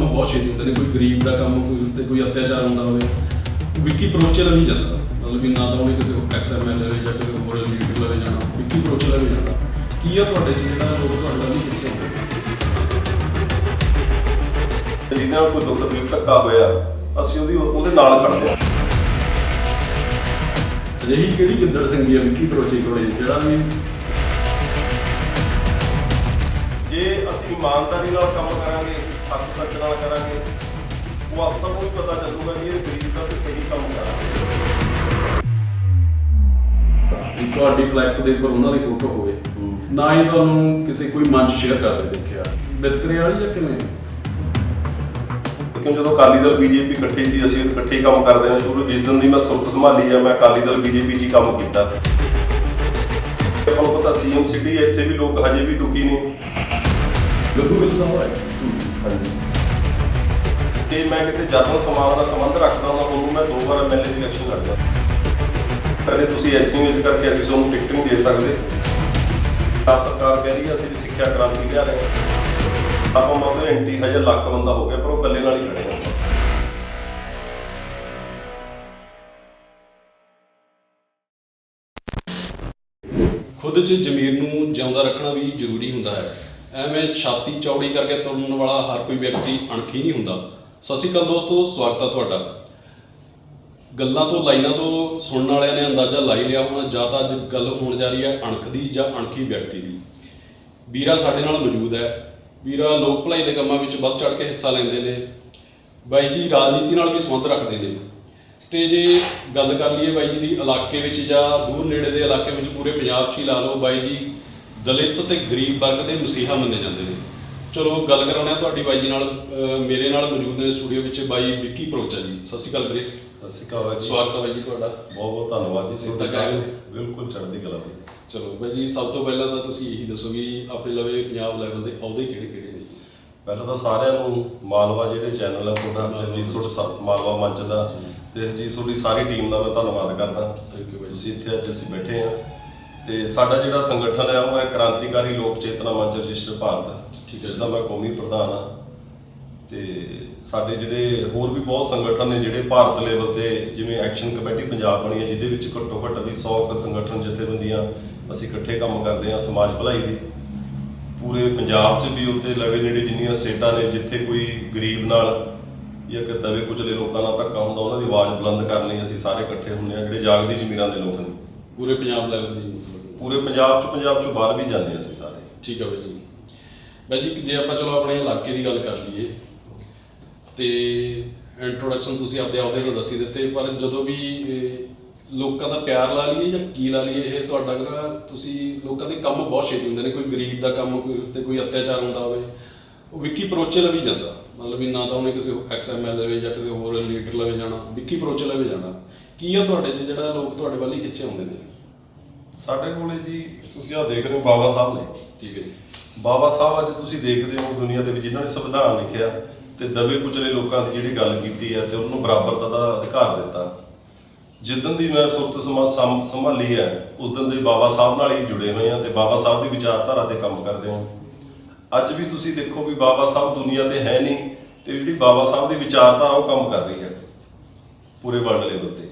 ਕੰਮ ਬਹੁਤ ਛੇਤੀ ਹੁੰਦੇ ਨੇ ਕੋਈ ਗਰੀਬ ਦਾ ਕੰਮ ਕੋਈ ਉਸ ਤੇ ਕੋਈ ਅਤਿਆਚਾਰ ਹੁੰਦਾ ਹੋਵੇ ਵਿੱਕੀ ਪਰੋਚੇ ਲਵੀ ਜਾਂਦਾ। ਮਤਲਬ ਵੀ ਨਾ ਤਾਂ ਉਹਨੇ ਕਿਸੇ ਐਕਸਐਮਐਲ ਲਵੇ ਜਾਂ ਕਿਸੇ ਹੋਰ ਲੀਡਰ ਲਵੇ ਜਾਣਾ ਵਿੱਕੀ ਪਰੋਚੇ ਲਵੇ ਜਾਂਦਾ। ਕੀ ਆ ਤੁਹਾਡੇ ਚ ਜਿਹੜਾ ਲੋਕ ਤੁਹਾਡੇ ਵੱਲ ਪਿੱਛੇ ਹੁੰਦੇ? ਜਿਹਦੇ ਨਾਲ ਕੋਈ ਦੁੱਖ ਤਕਲੀਫ ਧੱਕਾ ਹੋਇਆ ਅਸੀਂ ਉਹਦੀ ਉਹਦੇ ਨਾਲ ਖੜਦੇ ਹਾਂ ਅਜਿਹੀ ਕਿਹੜੀ ਗਿੱਦੜ ਸਿੰਘੀ ਆ ਵਿੱਕੀ ਪਰੋਚੇ ਕੋਲੇ ਜਿਹੜਾ ਵੀ? ਜੇ ਅਸੀਂ ਇਮਾਨਦਾਰੀ ਨਾਲ ਕੰਮ ਕਰਾਂਗੇ ਹੱਕ ਸੱਚ ਨਾਲ ਕਰਾਂਗੇ। ਉਹ ਅਫਸਰ ਨੂੰ ਵੀ ਪਤਾ ਚੱਲੂਗਾ ਕਿ ਇਹ ਗਰੀਬ ਦਾ ਤੇ ਸਹੀ ਕੰਮ ਕਰ ਰਿਹਾ। ਵੀ ਤੁਹਾਡੀ ਫਲੈਕਸ ਦੇ ਉੱਪਰ ਉਹਨਾਂ ਦੀ ਫੋਟੋ ਹੋਵੇ। ਨਾ ਹੀ ਤੁਹਾਨੂੰ ਕਿਸੇ ਕੋਈ ਮੰਚ ਸ਼ੇਅਰ ਕਰਦੇ ਦੇਖਿਆ। ਵਿਤਕਰੇ ਵਾਲੀ ਜਾਂ ਕਿਵੇਂ? ਕਿਉਂ ਜਦੋਂ ਅਕਾਲੀ ਦਲ ਬੀਜੇਪੀ ਇਕੱਠੇ ਸੀ ਅਸੀਂ ਇਕੱਠੇ ਹੀ ਕੰਮ ਕਰਦੇ ਨੇ ਸ਼ੁਰੂ ਜਿੱਦਣ ਦੀ ਮੈਂ ਸੁਰਤ ਸੰਭਾਲੀ ਆ ਮੈਂ ਅਕਾਲੀ ਦਲ ਬੀਜੇਪੀ 'ਚ ਹੀ ਕੰਮ ਕੀਤਾ। ਆਪਾਂ ਨੂੰ ਪਤਾ ਸੀਐਮ ਸਿਟੀ ਇੱਥੇ ਵੀ ਲੋਕ ਹਜੇ ਵੀ ਦੁਖੀ ਨੇ। ਗੱਗੂ ਗਿੱਲ ਸਾਹਿਬ ਆਏ ਤੇ ਮੈਂ ਕਿਤੇ ਜਤਨ ਸਮਾਜ ਦਾ ਸੰਬੰਧ ਰੱਖਦਾ ਹਾਂ ਉਹਨੂੰ ਮੈਂ ਦੋ ਵਾਰ ਐਮਐਲਏ ਦੀ ਇਲੈਕਸ਼ਨ ਲੜਦਾ ਕਹਿੰਦੇ ਤੁਸੀਂ ਐਸਸੀ ਇਸ ਕਰਕੇ ਅਸੀਂ ਤੁਹਾਨੂੰ ਟਿਕਟ ਨਹੀਂ ਦੇ ਸਕਦੇ। ਆਪ ਸਰਕਾਰ ਕਹਿ ਰਹੀ ਹੈ, ਅਸੀਂ ਵੀ ਸਿੱਖਿਆ ਕ੍ਰਾਂਤੀ ਲਿਆ ਰਹੇ ਹਾਂ। ਆਪਾਂ ਮੰਨਦੇ ਐਂਟੀ ਹਜ਼ਾਰ ਲੱਖ ਬੰਦਾ ਹੋ ਗਿਆ, ਪਰ ਉਹ ਇਕੱਲੇ ਨਾਲ ਹੀ ਖੜੇ ਹਾਂ ਖੁਦ 'ਚ ਜ਼ਮੀਰ ਨੂੰ ਜਿਉਂਦਾ ਰੱਖਣਾ ਵੀ ਜ਼ਰੂਰੀ ਹੁੰਦਾ ਹੈ। ਐਵੇਂ ਛਾਤੀ ਚੌੜੀ ਕਰਕੇ ਤੁਰਨ ਵਾਲਾ ਹਰ ਕੋਈ ਵਿਅਕਤੀ ਅਣਖੀ ਨਹੀਂ ਹੁੰਦਾ। ਸਤਿ ਸ਼੍ਰੀ ਅਕਾਲ ਦੋਸਤੋ, ਸਵਾਗਤ ਹੈ ਤੁਹਾਡਾ। ਗੱਲਾਂ ਤੋਂ, ਲਾਈਨਾਂ ਤੋਂ ਸੁਣਨ ਵਾਲਿਆਂ ਨੇ ਅੰਦਾਜ਼ਾ ਲਾਈ ਲਿਆ ਹੋਣਾ, ਜਾਂ ਤਾਂ ਅੱਜ ਗੱਲ ਹੋਣ ਜਾ ਰਹੀ ਹੈ ਅਣਖ ਦੀ ਜਾਂ ਅਣਖੀ ਵਿਅਕਤੀ ਦੀ। ਵੀਰਾ ਸਾਡੇ ਨਾਲ ਮੌਜੂਦ ਹੈ। ਵੀਰਾ ਲੋਕ ਭਲਾਈ ਦੇ ਕੰਮਾਂ ਵਿੱਚ ਵੱਧ ਚੜ ਕੇ ਹਿੱਸਾ ਲੈਂਦੇ ਨੇ। ਬਾਈ ਜੀ, ਰਾਜਨੀਤੀ ਨਾਲ ਵੀ ਸੰਬੰਧ ਰੱਖਦੇ ਨੇ। ਤੇ ਜੇ ਗੱਲ ਕਰ ਲਈਏ ਬਾਈ ਜੀ ਦੀ ਇਲਾਕੇ ਵਿੱਚ ਜਾਂ ਦੂਰ ਨੇੜੇ ਦੇ ਇਲਾਕੇ ਵਿੱਚ, ਪੂਰੇ ਪੰਜਾਬ 'ਚ ਹੀ ਲਾ ਲਓ, ਬਾਈ ਜੀ ਦਲਿਤ ਤੇ ਗਰੀਬ ਵਰਗ ਦੇ ਮਸੀਹਾ ਮੰਨੇ ਜਾਂਦੇ ਨੇ। ਚਲੋ ਗੱਲ ਕਰਾਉਣਾ ਤੁਹਾਡੀ ਬਾਈ ਜੀ ਨਾਲ ਅਹ ਮੇਰੇ ਨਾਲ ਮੌਜੂਦ ਨੇ ਸਟੂਡੀਓ ਵਿੱਚ ਬਾਈ ਵਿੱਕੀ ਪਰੋਚਾ ਜੀ। ਸਤਿ ਸ਼੍ਰੀ ਅਕਾਲ ਵੀਰੇ। ਸਤਿ ਸ਼੍ਰੀ ਅਕਾਲ ਜੀ। ਸਵਾਗਤ ਹੈ ਬਾਈ ਜੀ ਤੁਹਾਡਾ। ਬਹੁਤ ਬਹੁਤ ਧੰਨਵਾਦ ਜੀ। ਸਿੱਧਾ। ਸਾਰੇ ਬਿਲਕੁਲ ਚੜ੍ਹਦੀ ਕਲਾ ਵੀ ਚਲੋ ਬਾਈ ਜੀ ਸਭ ਤੋਂ ਪਹਿਲਾਂ ਤਾਂ ਤੁਸੀਂ ਇਹੀ ਦੱਸੋ ਵੀ ਆਪਣੇ ਲਵੇ ਪੰਜਾਬ ਲੈਵਲ ਦੇ ਅਹੁਦੇ ਕਿਹੜੇ ਕਿਹੜੇ ਨੇ? ਜੀ ਪਹਿਲਾਂ ਤਾਂ ਸਾਰਿਆਂ ਨੂੰ ਮਾਲਵਾ ਜਿਹੜੇ ਚੈਨਲ ਆ ਤੁਹਾਡਾ ਜੀ ਤੁਹਾਡਾ ਮਾਲਵਾ ਮੰਚ ਦਾ। ਤੇ ਜੀ ਤੁਹਾਡੀ ਸਾਰੀ ਟੀਮ ਦਾ ਮੈਂ ਧੰਨਵਾਦ ਕਰਦਾ। Thank you ਬਾਈ। ਤੁਸੀਂ ਇੱਥੇ ਅੱਜ ਅਸੀਂ ਬੈਠੇ ਆ ਤੇ ਸਾਡਾ ਜਿਹੜਾ ਸੰਗਠਨ ਹੈ, ਉਹ ਹੈ ਕ੍ਰਾਂਤੀਕਾਰੀ ਲੋਕ ਚੇਤਨਾ ਮੰਚ ਰਜਿਸਟਰ ਭਾਰਤ। ਠੀਕ ਹੈ। ਜਿਹਦਾ ਮੈਂ ਕੌਮੀ ਪ੍ਰਧਾਨ ਹਾਂ। ਤੇ ਸਾਡੇ ਜਿਹੜੇ ਹੋਰ ਵੀ ਬਹੁਤ ਸੰਗਠਨ ਨੇ, ਜਿਹੜੇ ਭਾਰਤ ਲੈਵਲ ਤੇ ਜਿਵੇਂ ਐਕਸ਼ਨ ਕਮੇਟੀ ਪੰਜਾਬ ਬਣੀ ਹੈ, ਜਿਹਦੇ ਵਿੱਚ ਘੱਟੋ ਘੱਟ ਵੀ 100 ਕੁ ਸੰਗਠਨ ਜਥੇਬੰਦੀਆਂ ਅਸੀਂ ਇਕੱਠੇ ਕੰਮ ਕਰਦੇ ਹਾਂ, ਸਮਾਜ ਭਲਾਈ ਦੀ ਪੂਰੇ ਪੰਜਾਬ 'ਚ ਵੀ ਉੱਤੇ ਲਵੇ ਨੇੜੇ ਜਿੰਨੀਆਂ ਸਟੇਟਾਂ ਨੇ, ਜਿੱਥੇ ਕੋਈ ਗਰੀਬ ਨਾਲ ਜਾਂ ਕਿ ਦਵੇ ਕੁਚਲੇ ਲੋਕਾਂ ਨਾਲ ਧੱਕਾ ਹੁੰਦਾ, ਉਹਨਾਂ ਦੀ ਆਵਾਜ਼ ਬੁਲੰਦ ਕਰਨ ਲਈ ਅਸੀਂ ਸਾਰੇ ਇਕੱਠੇ ਹੁੰਦੇ ਹਾਂ, ਜਿਹੜੇ ਜਾਗਦੀ ਜ਼ਮੀਰਾਂ ਦੇ ਲੋਕ ਨੇ। ਪੂਰੇ ਪੰਜਾਬ ਲੈਵਲ ਦੀ ਮਤਲਬ ਪੂਰੇ ਪੰਜਾਬ 'ਚ ਪੰਜਾਬ 'ਚੋਂ ਬਾਹਰ ਵੀ ਜਾਂਦੇ ਅਸੀਂ ਸਾਰੇ। ਠੀਕ ਹੈ ਬਾਈ ਜੀ। ਬਾਈ ਜੀ ਜੇ ਆਪਾਂ ਚਲੋ ਆਪਣੇ ਇਲਾਕੇ ਦੀ ਗੱਲ ਕਰ ਲਈਏ ਤੇ ਇੰਟਰੋਡਕਸ਼ਨ ਤੁਸੀਂ ਆਪਦੇ ਆਪਦੇ ਤੋਂ ਦੱਸੀ ਦਿੱਤੇ ਪਰ ਜਦੋਂ ਵੀ ਇਹ, ਲੋਕਾਂ ਦਾ ਪਿਆਰ ਲਾ ਲਈਏ ਜਾਂ ਕੀ ਲਾ ਲਈਏ ਇਹ ਤੁਹਾਡਾ ਨਾ ਤੁਸੀਂ ਲੋਕਾਂ ਦੇ ਕੰਮ ਬਹੁਤ ਛੇਤੀ ਹੁੰਦੇ ਨੇ ਕੋਈ ਗਰੀਬ ਦਾ ਕੰਮ ਕੋਈ ਉਸ ਤੇ ਕੋਈ ਅਤਿਆਚਾਰ ਹੁੰਦਾ ਹੋਵੇ ਉਹ ਵਿੱਕੀ ਪਰੋਚੇ ਲਵੀ ਜਾਂਦਾ। ਮਤਲਬ ਵੀ ਨਾ ਤਾਂ ਉਹਨੇ ਕਿਸੇ ਐਕਸਐਮਐਲ ਲਵੇ ਜਾਂ ਕਿਸੇ ਹੋਰ ਲੀਡਰ ਲਵੇ ਜਾਣਾ ਵਿੱਕੀ ਪਰੋਚੇ ਲਵੇ ਜਾਣਾ। ਕੀ ਆ ਤੁਹਾਡੇ 'ਚ ਜਿਹੜਾ ਲੋਕ ਤੁਹਾਡੇ ਵੱਲ ਹੀ ਖਿੱਚੇ ਹੁੰਦੇ ਨੇ? ਸਾਡੇ ਕੋਲੇ ਜੀ ਤੁਸੀਂ ਆ ਦੇਖ ਰਹੇ ਹੋ ਬਾਬਾ ਸਾਹਿਬ ਨੇ। ਠੀਕ ਹੈ ਜੀ। ਬਾਬਾ ਸਾਹਿਬ ਅੱਜ ਤੁਸੀਂ ਦੇਖਦੇ ਹੋ ਦੁਨੀਆ ਦੇ ਵਿੱਚ ਜਿਨ੍ਹਾਂ ਨੇ ਸੰਵਿਧਾਨ ਲਿਖਿਆ ਤੇ ਦਬੇ ਕੁਚਲੇ ਲੋਕਾਂ ਦੀ ਜਿਹੜੀ ਗੱਲ ਕੀਤੀ ਹੈ ਤੇ ਉਹਨੂੰ ਬਰਾਬਰਤਾ ਦਾ ਅਧਿਕਾਰ ਦਿੱਤਾ। ਜਿੱਦਨ ਦੀ ਮੈਂ ਸੁਰਤ ਸਮਾਜ ਸੰਭਾਲੀ ਹੈ ਉਸ ਦਿਨ ਦੇ ਬਾਬਾ ਸਾਹਿਬ ਨਾਲ ਹੀ ਜੁੜੇ ਹੋਏ ਆ ਤੇ ਬਾਬਾ ਸਾਹਿਬ ਦੀ ਵਿਚਾਰਧਾਰਾ ਤੇ ਕੰਮ ਕਰਦੇ ਹਾਂ। ਅੱਜ ਵੀ ਤੁਸੀਂ ਦੇਖੋ ਵੀ ਬਾਬਾ ਸਾਹਿਬ ਦੁਨੀਆ ਤੇ ਹੈ ਨਹੀਂ ਤੇ ਜਿਹੜੀ ਬਾਬਾ ਸਾਹਿਬ ਦੀ ਵਿਚਾਰਧਾਰਾ ਉਹ ਕੰਮ ਕਰ ਰਹੀ ਹੈ। ਪੂਰੇ ਵਰਲਡ ਲੈਵਲ ਤੇ।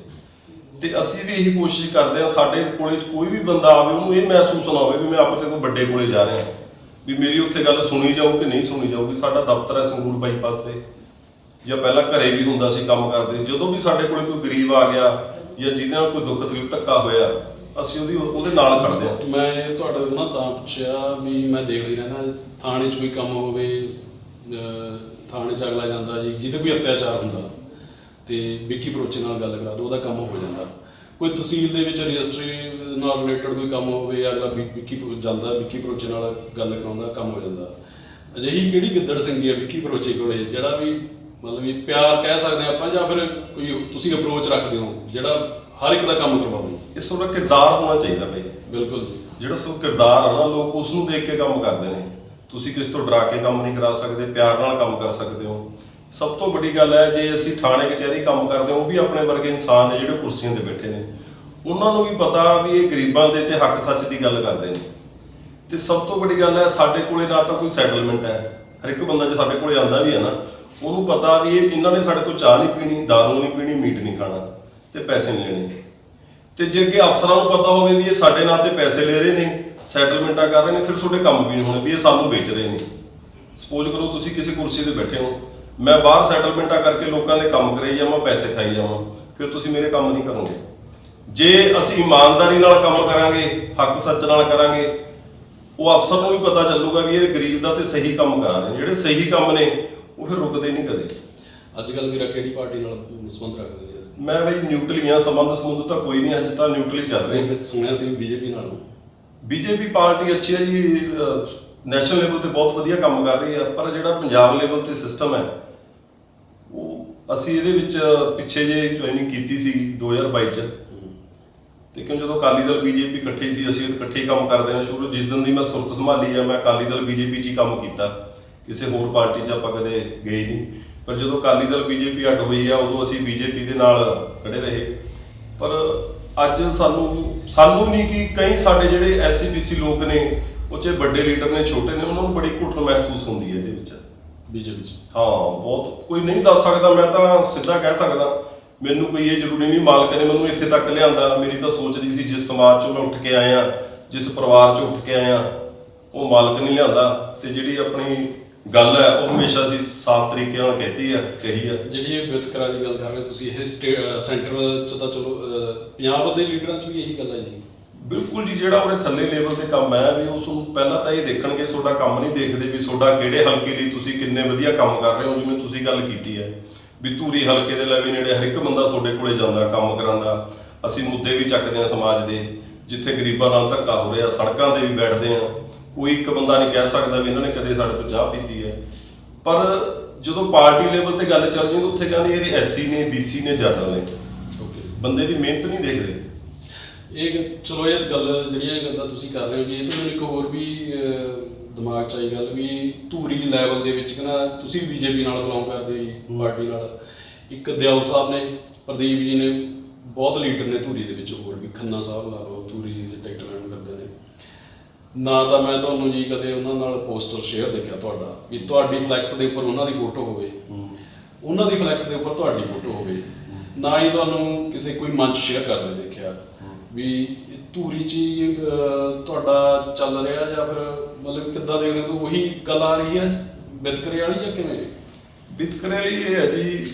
ਤੇ ਅਸੀਂ ਵੀ ਇਹੀ ਕੋਸ਼ਿਸ਼ ਕਰਦੇ ਹਾਂ, ਸਾਡੇ ਕੋਲੇ ਕੋਈ ਵੀ ਬੰਦਾ ਆਵੇ, ਉਹਨੂੰ ਇਹ ਮਹਿਸੂਸ ਨਾ ਹੋਵੇ ਵੀ ਮੈਂ ਆਪਣੇ ਕੋਈ ਵੱਡੇ ਕੋਲੇ ਜਾ ਰਿਹਾ ਵੀ ਮੇਰੀ ਉੱਥੇ ਗੱਲ ਸੁਣੀ ਜਾਊ ਕਿ ਨਹੀਂ ਸੁਣੀ ਜਾਊਗੀ ਸਾਡਾ ਦਫ਼ਤਰ ਹੈ ਸੰਗਰੂਰ ਬਾਈਪਾਸ ਤੇ। ਜਾਂ ਪਹਿਲਾਂ ਘਰੇ ਵੀ ਹੁੰਦਾ ਸੀ ਕੰਮ ਕਰਦੇ। ਜਦੋਂ ਵੀ ਸਾਡੇ ਕੋਲੇ ਕੋਈ ਗਰੀਬ ਆ ਗਿਆ ਜਾਂ ਜਿਹਦੇ ਨਾਲ ਕੋਈ ਦੁੱਖ ਤਕਲੀਫ ਧੱਕਾ ਹੋਇਆ, ਅਸੀਂ ਉਹਦੀ ਉਹਦੇ ਨਾਲ ਖੜਦੇ ਹਾਂ। ਮੈਂ ਤੁਹਾਡੇ ਤੋਂ ਨਾ ਤਾਂ ਪੁੱਛਿਆ ਵੀ ਮੈਂ ਦੇਖਦੀ ਰਹਿੰਦਾ, ਥਾਣੇ 'ਚ ਕੋਈ ਕੰਮ ਹੋਵੇ ਥਾਣੇ 'ਚ ਅਗਲਾ ਜਾਂਦਾ ਜੀ, ਜਿਹਦੇ ਕੋਈ ਅਤਿਆਚਾਰ ਹੁੰਦਾ। ਤੇ ਵਿੱਕੀ ਪਰੋਚੇ ਨਾਲ ਗੱਲ ਕਰਾ ਦੋ ਉਹਦਾ ਕੰਮ ਹੋ ਜਾਂਦਾ। ਕੋਈ ਤਹਿਸੀਲ ਦੇ ਵਿੱਚ ਰਜਿਸਟਰੀ ਨਾਲ ਰਿਲੇਟਡ ਕੋਈ ਕੰਮ ਹੋਵੇ ਅਗਲਾ ਵਿ- ਵਿੱਕੀ ਜਾਂਦਾ ਵਿੱਕੀ ਪਰੋਚੇ ਨਾਲ ਗੱਲ ਕਰਾਉਂਦਾ ਕੰਮ ਹੋ ਜਾਂਦਾ। ਅਜਿਹੀ ਕਿਹੜੀ ਗਿੱਦੜ ਸੰਗੀ ਆ ਵਿੱਕੀ ਪਰੋਚੇ ਕੋਲੇ ਜਿਹੜਾ ਵੀ ਮਤਲਬ ਵੀ ਪਿਆਰ ਕਹਿ ਸਕਦੇ ਹਾਂ ਆਪਾਂ ਜਾਂ ਫਿਰ ਕੋਈ ਤੁਸੀਂ ਅਪਰੋਚ ਰੱਖਦੇ ਹੋ ਜਿਹੜਾ ਹਰ ਇੱਕ ਦਾ ਕੰਮ ਕਰਵਾਉਂਦਾ? ਇਸ ਦਾ ਕਿਰਦਾਰ ਹੋਣਾ ਚਾਹੀਦਾ ਬਈ ਬਿਲਕੁਲ ਜੀ। ਜਿਹੜਾ ਸੋ ਕਿਰਦਾਰ ਆ ਨਾ ਲੋਕ ਉਸ ਨੂੰ ਦੇਖ ਕੇ ਕੰਮ ਕਰਦੇ ਨੇ। ਤੁਸੀਂ ਕਿਸ ਤੋਂ ਡਰਾ ਕੇ ਕੰਮ ਨਹੀਂ ਕਰਾ ਸਕਦੇ ਪਿਆਰ ਨਾਲ ਕੰਮ ਕਰ ਸਕਦੇ ਹੋ। ਸਭ ਤੋਂ ਵੱਡੀ ਗੱਲ ਹੈ, ਜੇ ਅਸੀਂ ਥਾਣੇ, ਕਚਹਿਰੀ ਕੰਮ ਕਰਦੇ ਹਾਂ, ਉਹ ਵੀ ਆਪਣੇ ਵਰਗੇ ਇਨਸਾਨ ਨੇ ਜਿਹੜੇ ਕੁਰਸੀਆਂ ਤੇ ਬੈਠੇ ਨੇ। ਉਹਨਾਂ ਨੂੰ ਵੀ ਪਤਾ ਵੀ ਇਹ ਗਰੀਬਾਂ ਦੇ ਤੇ ਹੱਕ ਸੱਚ ਦੀ ਗੱਲ ਕਰਦੇ ਨੇ। ਤੇ ਸਭ ਤੋਂ ਵੱਡੀ ਗੱਲ ਹੈ, ਸਾਡੇ ਕੋਲੇ ਨਾ ਤਾਂ ਕੋਈ ਸੈਟਲਮੈਂਟ ਹੈ। ਹਰ ਇੱਕ ਬੰਦਾ ਜੇ ਸਾਡੇ ਕੋਲੇ ਆਂਦਾ ਵੀ ਹੈ ਨਾ, ਉਹਨੂੰ ਪਤਾ ਵੀ ਇਹ ਇਹਨਾਂ ਨੇ ਸਾਡੇ ਤੋਂ ਚਾਹ ਨਹੀਂ ਪੀਣੀ, ਦਾਰੂ ਨਹੀਂ ਪੀਣੀ, ਮੀਟ ਨਹੀਂ ਖਾਣਾ ਤੇ ਪੈਸੇ ਨਹੀਂ ਲੈਣੇ। ਤੇ ਜੇ ਅੱਗੇ ਅਫਸਰਾਂ ਨੂੰ ਪਤਾ ਹੋਵੇ ਵੀ ਇਹ ਸਾਡੇ ਨਾਂ ਤੇ ਪੈਸੇ ਲੈ ਰਹੇ ਨੇ ਸੈਟਲਮੈਂਟਾਂ ਕਰ ਰਹੇ ਨੇ, ਫਿਰ ਤੁਹਾਡੇ ਕੰਮ ਵੀ ਨਹੀਂ ਹੋਣੇ, ਵੀ ਇਹ ਸਾਨੂੰ ਵੇਚ ਰਹੇ ਨੇ। ਸਪੋਜ਼ ਕਰੋ ਤੁਸੀਂ ਕਿਸੇ ਕੁਰਸੀ ਤੇ ਬੈਠੇ ਹੋ ਮੈਂ ਬਾਹਰ ਸੈਟਲਮੈਂਟਾਂ ਕਰਕੇ ਲੋਕਾਂ ਦੇ ਕੰਮ ਕਰਾਈ ਜਾਵਾਂ ਪੈਸੇ ਖਾਈ ਜਾਵਾਂ ਫਿਰ ਤੁਸੀਂ ਮੇਰੇ ਕੰਮ ਨਹੀਂ ਕਰੋਗੇ। ਜੇ ਅਸੀਂ ਇਮਾਨਦਾਰੀ ਨਾਲ ਕੰਮ ਕਰਾਂਗੇ ਹੱਕ ਸੱਚ ਨਾਲ ਕਰਾਂਗੇ ਉਹ ਅਫਸਰ ਨੂੰ ਵੀ ਪਤਾ ਚੱਲੂਗਾ ਵੀ ਇਹ ਗਰੀਬ ਦਾ ਤੇ ਸਹੀ ਕੰਮ ਕਰ ਰਹੇ ਜਿਹੜੇ ਸਹੀ ਕੰਮ ਨੇ ਉਹ ਫਿਰ ਰੁਕਦੇ ਨਹੀਂ ਕਦੇ। ਅੱਜ ਕੱਲ ਵੀਰਾ ਕਿਹੜੀ ਪਾਰਟੀ ਨਾਲ ਸੰਬੰਧ ਰੱਖਦੇ ਨੇ ਮੈਂ ਬਈ ਨਿਊਟਰਲੀ ਆ ਸੰਬੰਧ ਸੰਬੰਧ ਤਾਂ ਕੋਈ ਨਹੀਂ ਅੱਜ ਤਾਂ ਨਿਊਟਰਲੀ ਚੱਲ ਰਹੇ। ਸੁਣਿਆ ਸੀ ਬੀਜੇਪੀ ਨਾਲ। ਬੀਜੇਪੀ ਪਾਰਟੀ ਅੱਛੀ ਹੈ ਜੀ ਨੈਸ਼ਨਲ ਲੈਵਲ ਤੇ ਬਹੁਤ ਵਧੀਆ ਕੰਮ ਕਰ ਰਹੀ ਹੈ ਪਰ ਜਿਹੜਾ ਪੰਜਾਬ ਲੈਵਲ ਤੇ ਸਿਸਟਮ ਹੈ ਅਸੀਂ ਇਹਦੇ ਵਿੱਚ ਪਿੱਛੇ ਜੇ ਜੁਆਇਨਿੰਗ ਕੀਤੀ ਸੀ 2022 ਚ। ਤੇ ਕਿਉਂ ਜਦੋਂ ਅਕਾਲੀ ਦਲ ਬੀਜੇਪੀ ਇਕੱਠੇ ਸੀ, ਅਸੀਂ ਇਕੱਠੇ ਹੀ ਕੰਮ ਕਰਦੇ ਹਾਂ। ਸ਼ੁਰੂ ਜਿੱਦਣ ਦੀ ਮੈਂ ਸੁਰਤ ਸੰਭਾਲੀ ਆ, ਮੈਂ ਅਕਾਲੀ ਦਲ ਬੀਜੇਪੀ 'ਚ ਹੀ ਕੰਮ ਕੀਤਾ। ਕਿਸੇ ਹੋਰ ਪਾਰਟੀ 'ਚ ਆਪਾਂ ਕਦੇ ਗਏ ਨਹੀਂ। ਪਰ ਜਦੋਂ ਅਕਾਲੀ ਦਲ ਬੀਜੇਪੀ ਅੱਡ ਹੋਈ ਆ, ਉਦੋਂ ਅਸੀਂ ਬੀਜੇਪੀ ਦੇ ਨਾਲ ਖੜੇ ਰਹੇ। ਪਰ ਅੱਜ ਸਾਨੂੰ ਸਾਨੂੰ ਨਹੀਂ ਕਿ ਕਈ ਸਾਡੇ ਜਿਹੜੇ ਐਸਸੀਪੀਸੀ ਲੋਕ ਨੇ, ਉਹ 'ਚ ਵੱਡੇ ਲੀਡਰ ਨੇ, ਛੋਟੇ ਨੇ, ਉਹਨਾਂ ਨੂੰ ਬੜੀ ਘੁੱਟਣ ਮਹਿਸੂਸ ਹੁੰਦੀ ਹੈ ਇਹਦੇ ਵਿੱਚ। ਬੀਜੇਪੀ ਚ ਹਾਂ, ਬਹੁਤ ਕੋਈ ਨਹੀਂ ਦੱਸ ਸਕਦਾ, ਮੈਂ ਤਾਂ ਸਿੱਧਾ ਕਹਿ ਸਕਦਾ। ਮੈਨੂੰ ਕੋਈ ਇਹ ਜ਼ਰੂਰੀ ਨਹੀਂ, ਮਾਲਕ ਨੇ ਮੈਨੂੰ ਇੱਥੇ ਤੱਕ ਲਿਆਂਦਾ। ਮੇਰੀ ਤਾਂ ਸੋਚ ਰਹੀ ਸੀ, ਜਿਸ ਸਮਾਜ ਚੋਂ ਮੈਂ ਉੱਠ ਕੇ ਆਇਆ, ਜਿਸ ਪਰਿਵਾਰ ਚੋਂ ਉੱਠ ਕੇ ਆਇਆ, ਉਹ ਮਾਲਕ ਨਹੀਂ ਲਿਆਂਦਾ। ਤੇ ਜਿਹੜੀ ਆਪਣੀ ਗੱਲ ਹੈ, ਉਹ ਹਮੇਸ਼ਾ ਅਸੀਂ ਸਾਫ਼ ਤਰੀਕੇ ਨਾਲ ਕਹਿਤੀ ਹੈ, ਕਹੀ ਹੈ। ਜਿਹੜੀ ਇਹ ਵਿਤਕਰਾ ਦੀ ਗੱਲ ਕਰ ਰਹੇ ਤੁਸੀਂ, ਇਹ ਸੈਂਟਰ ਚ ਤਾਂ ਚਲੋ ਪੰਜਾਬ ਦੇ ਲੀਡਰਾਂ ਚ ਵੀ ਇਹੀ ਗੱਲ ਹੈ। ਬਿਲਕੁਲ ਜੀ ਜਿਹੜਾ ਉਹਦੇ ਥੱਲੇ ਲੈਵਲ ਤੇ ਕੰਮ ਹੈ ਵੀ ਉਸ ਨੂੰ ਪਹਿਲਾਂ ਤਾਂ ਇਹ ਦੇਖਣਗੇ ਤੁਹਾਡਾ ਕੰਮ ਨਹੀਂ ਦੇਖਦੇ ਵੀ ਤੁਹਾਡਾ ਕਿਹੜੇ ਹਲਕੇ ਲਈ ਤੁਸੀਂ ਕਿੰਨੇ ਵਧੀਆ ਕੰਮ ਕਰ ਰਹੇ ਹੋ ਜਿਵੇਂ ਤੁਸੀਂ ਗੱਲ ਕੀਤੀ ਹੈ। ਵੀ ਧੂਰੀ ਹਲਕੇ ਦੇ ਲਵੇ ਨੇੜੇ ਹਰ ਇੱਕ ਬੰਦਾ ਤੁਹਾਡੇ ਕੋਲੇ ਜਾਂਦਾ ਕੰਮ ਕਰਾਂਦਾ ਅਸੀਂ ਮੁੱਦੇ ਵੀ ਚੱਕਦੇ ਹਾਂ ਸਮਾਜ ਦੇ ਜਿੱਥੇ ਗਰੀਬਾਂ ਨਾਲ ਧੱਕਾ ਹੋ ਰਿਹਾ ਸੜਕਾਂ ਤੇ ਵੀ ਬੈਠਦੇ ਹਾਂ। ਕੋਈ ਇੱਕ ਬੰਦਾ ਨਹੀਂ ਕਹਿ ਸਕਦਾ ਵੀ ਇਹਨਾਂ ਨੇ ਕਦੇ ਸਾਡੇ ਤੋਂ ਚਾਹ ਪੀਤੀ ਹੈ। ਪਰ ਜਦੋਂ ਪਾਰਟੀ ਲੈਵਲ ਤੇ ਗੱਲ ਚੱਲ ਜਾਂਦੀ ਉੱਥੇ ਕਹਿੰਦੇ ਇਹ ਐਸਸੀ ਨੇ ਬੀਸੀ ਨੇ ਜਨਰਲ ਨੇ। ਓਕੇ ਬੰਦੇ ਦੀ ਮਿਹਨਤ ਨਹੀਂ ਦੇਖ ਰਹੇ। ਇਹ ਚਲੋ ਇਹ ਗੱਲ ਜਿਹੜੀਆਂ ਇਹ ਗੱਲਾਂ ਤੁਸੀਂ ਕਰ ਰਹੇ ਹੋ ਜੀ ਇਹ ਤੋਂ ਮੈਨੂੰ ਇੱਕ ਹੋਰ ਵੀ ਦਿਮਾਗ 'ਚ ਆਈ ਗੱਲ ਵੀ ਧੂਰੀ ਲੈਵਲ ਦੇ ਵਿੱਚ ਕਹਿੰਦਾ ਤੁਸੀਂ ਬੀਜੇਪੀ ਨਾਲ ਬਿਲੋਂਗ ਕਰਦੇ ਜੀ ਪਾਰਟੀ ਨਾਲ। ਇੱਕ ਦਿਆਲ ਸਾਹਿਬ ਨੇ ਪ੍ਰਦੀਪ ਜੀ ਨੇ ਬਹੁਤ ਲੀਡਰ ਨੇ ਧੂਰੀ ਦੇ ਵਿੱਚ ਹੋਰ ਵੀ ਖੰਨਾ ਸਾਹਿਬ ਲਾ ਲਓ ਧੂਰੀ ਦੇ ਟਿਕਟ ਲੈਣ ਕਰਦੇ ਨੇ। ਨਾ ਤਾਂ ਮੈਂ ਤੁਹਾਨੂੰ ਜੀ ਕਦੇ ਉਹਨਾਂ ਨਾਲ ਪੋਸਟਰ ਸ਼ੇਅਰ ਦੇਖਿਆ ਤੁਹਾਡਾ ਵੀ ਤੁਹਾਡੀ ਫਲੈਕਸ ਦੇ ਉੱਪਰ ਉਹਨਾਂ ਦੀ ਫੋਟੋ ਹੋਵੇ। ਉਹਨਾਂ ਦੀ ਫਲੈਕਸ ਦੇ ਉੱਪਰ ਤੁਹਾਡੀ ਫੋਟੋ ਹੋਵੇ। ਨਾ ਹੀ ਤੁਹਾਨੂੰ ਕਿਸੇ ਕੋਈ ਮੰਚ ਸ਼ੇਅਰ ਕਰਦੇ ਦੇਖਿਆ। ਵੀ ਧੂਰੀ ਚ ਹੀ, ਅਹ, ਤੁਹਾਡਾ ਚੱਲ ਰਿਹਾ ਜਾਂ ਫਿਰ ਮਤਲਬ ਕਿੱਦਾਂ ਦੇਖਦੇ ਹੋ? ਉਹੀ ਗੱਲ ਆ ਰਹੀ ਹੈ ਵਿਤਕਰੇ ਵਾਲੀ ਜਾਂ ਕਿਵੇਂ? ਵਿਤਕਰੇ ਲਈ ਇਹ ਹੈ ਜੀ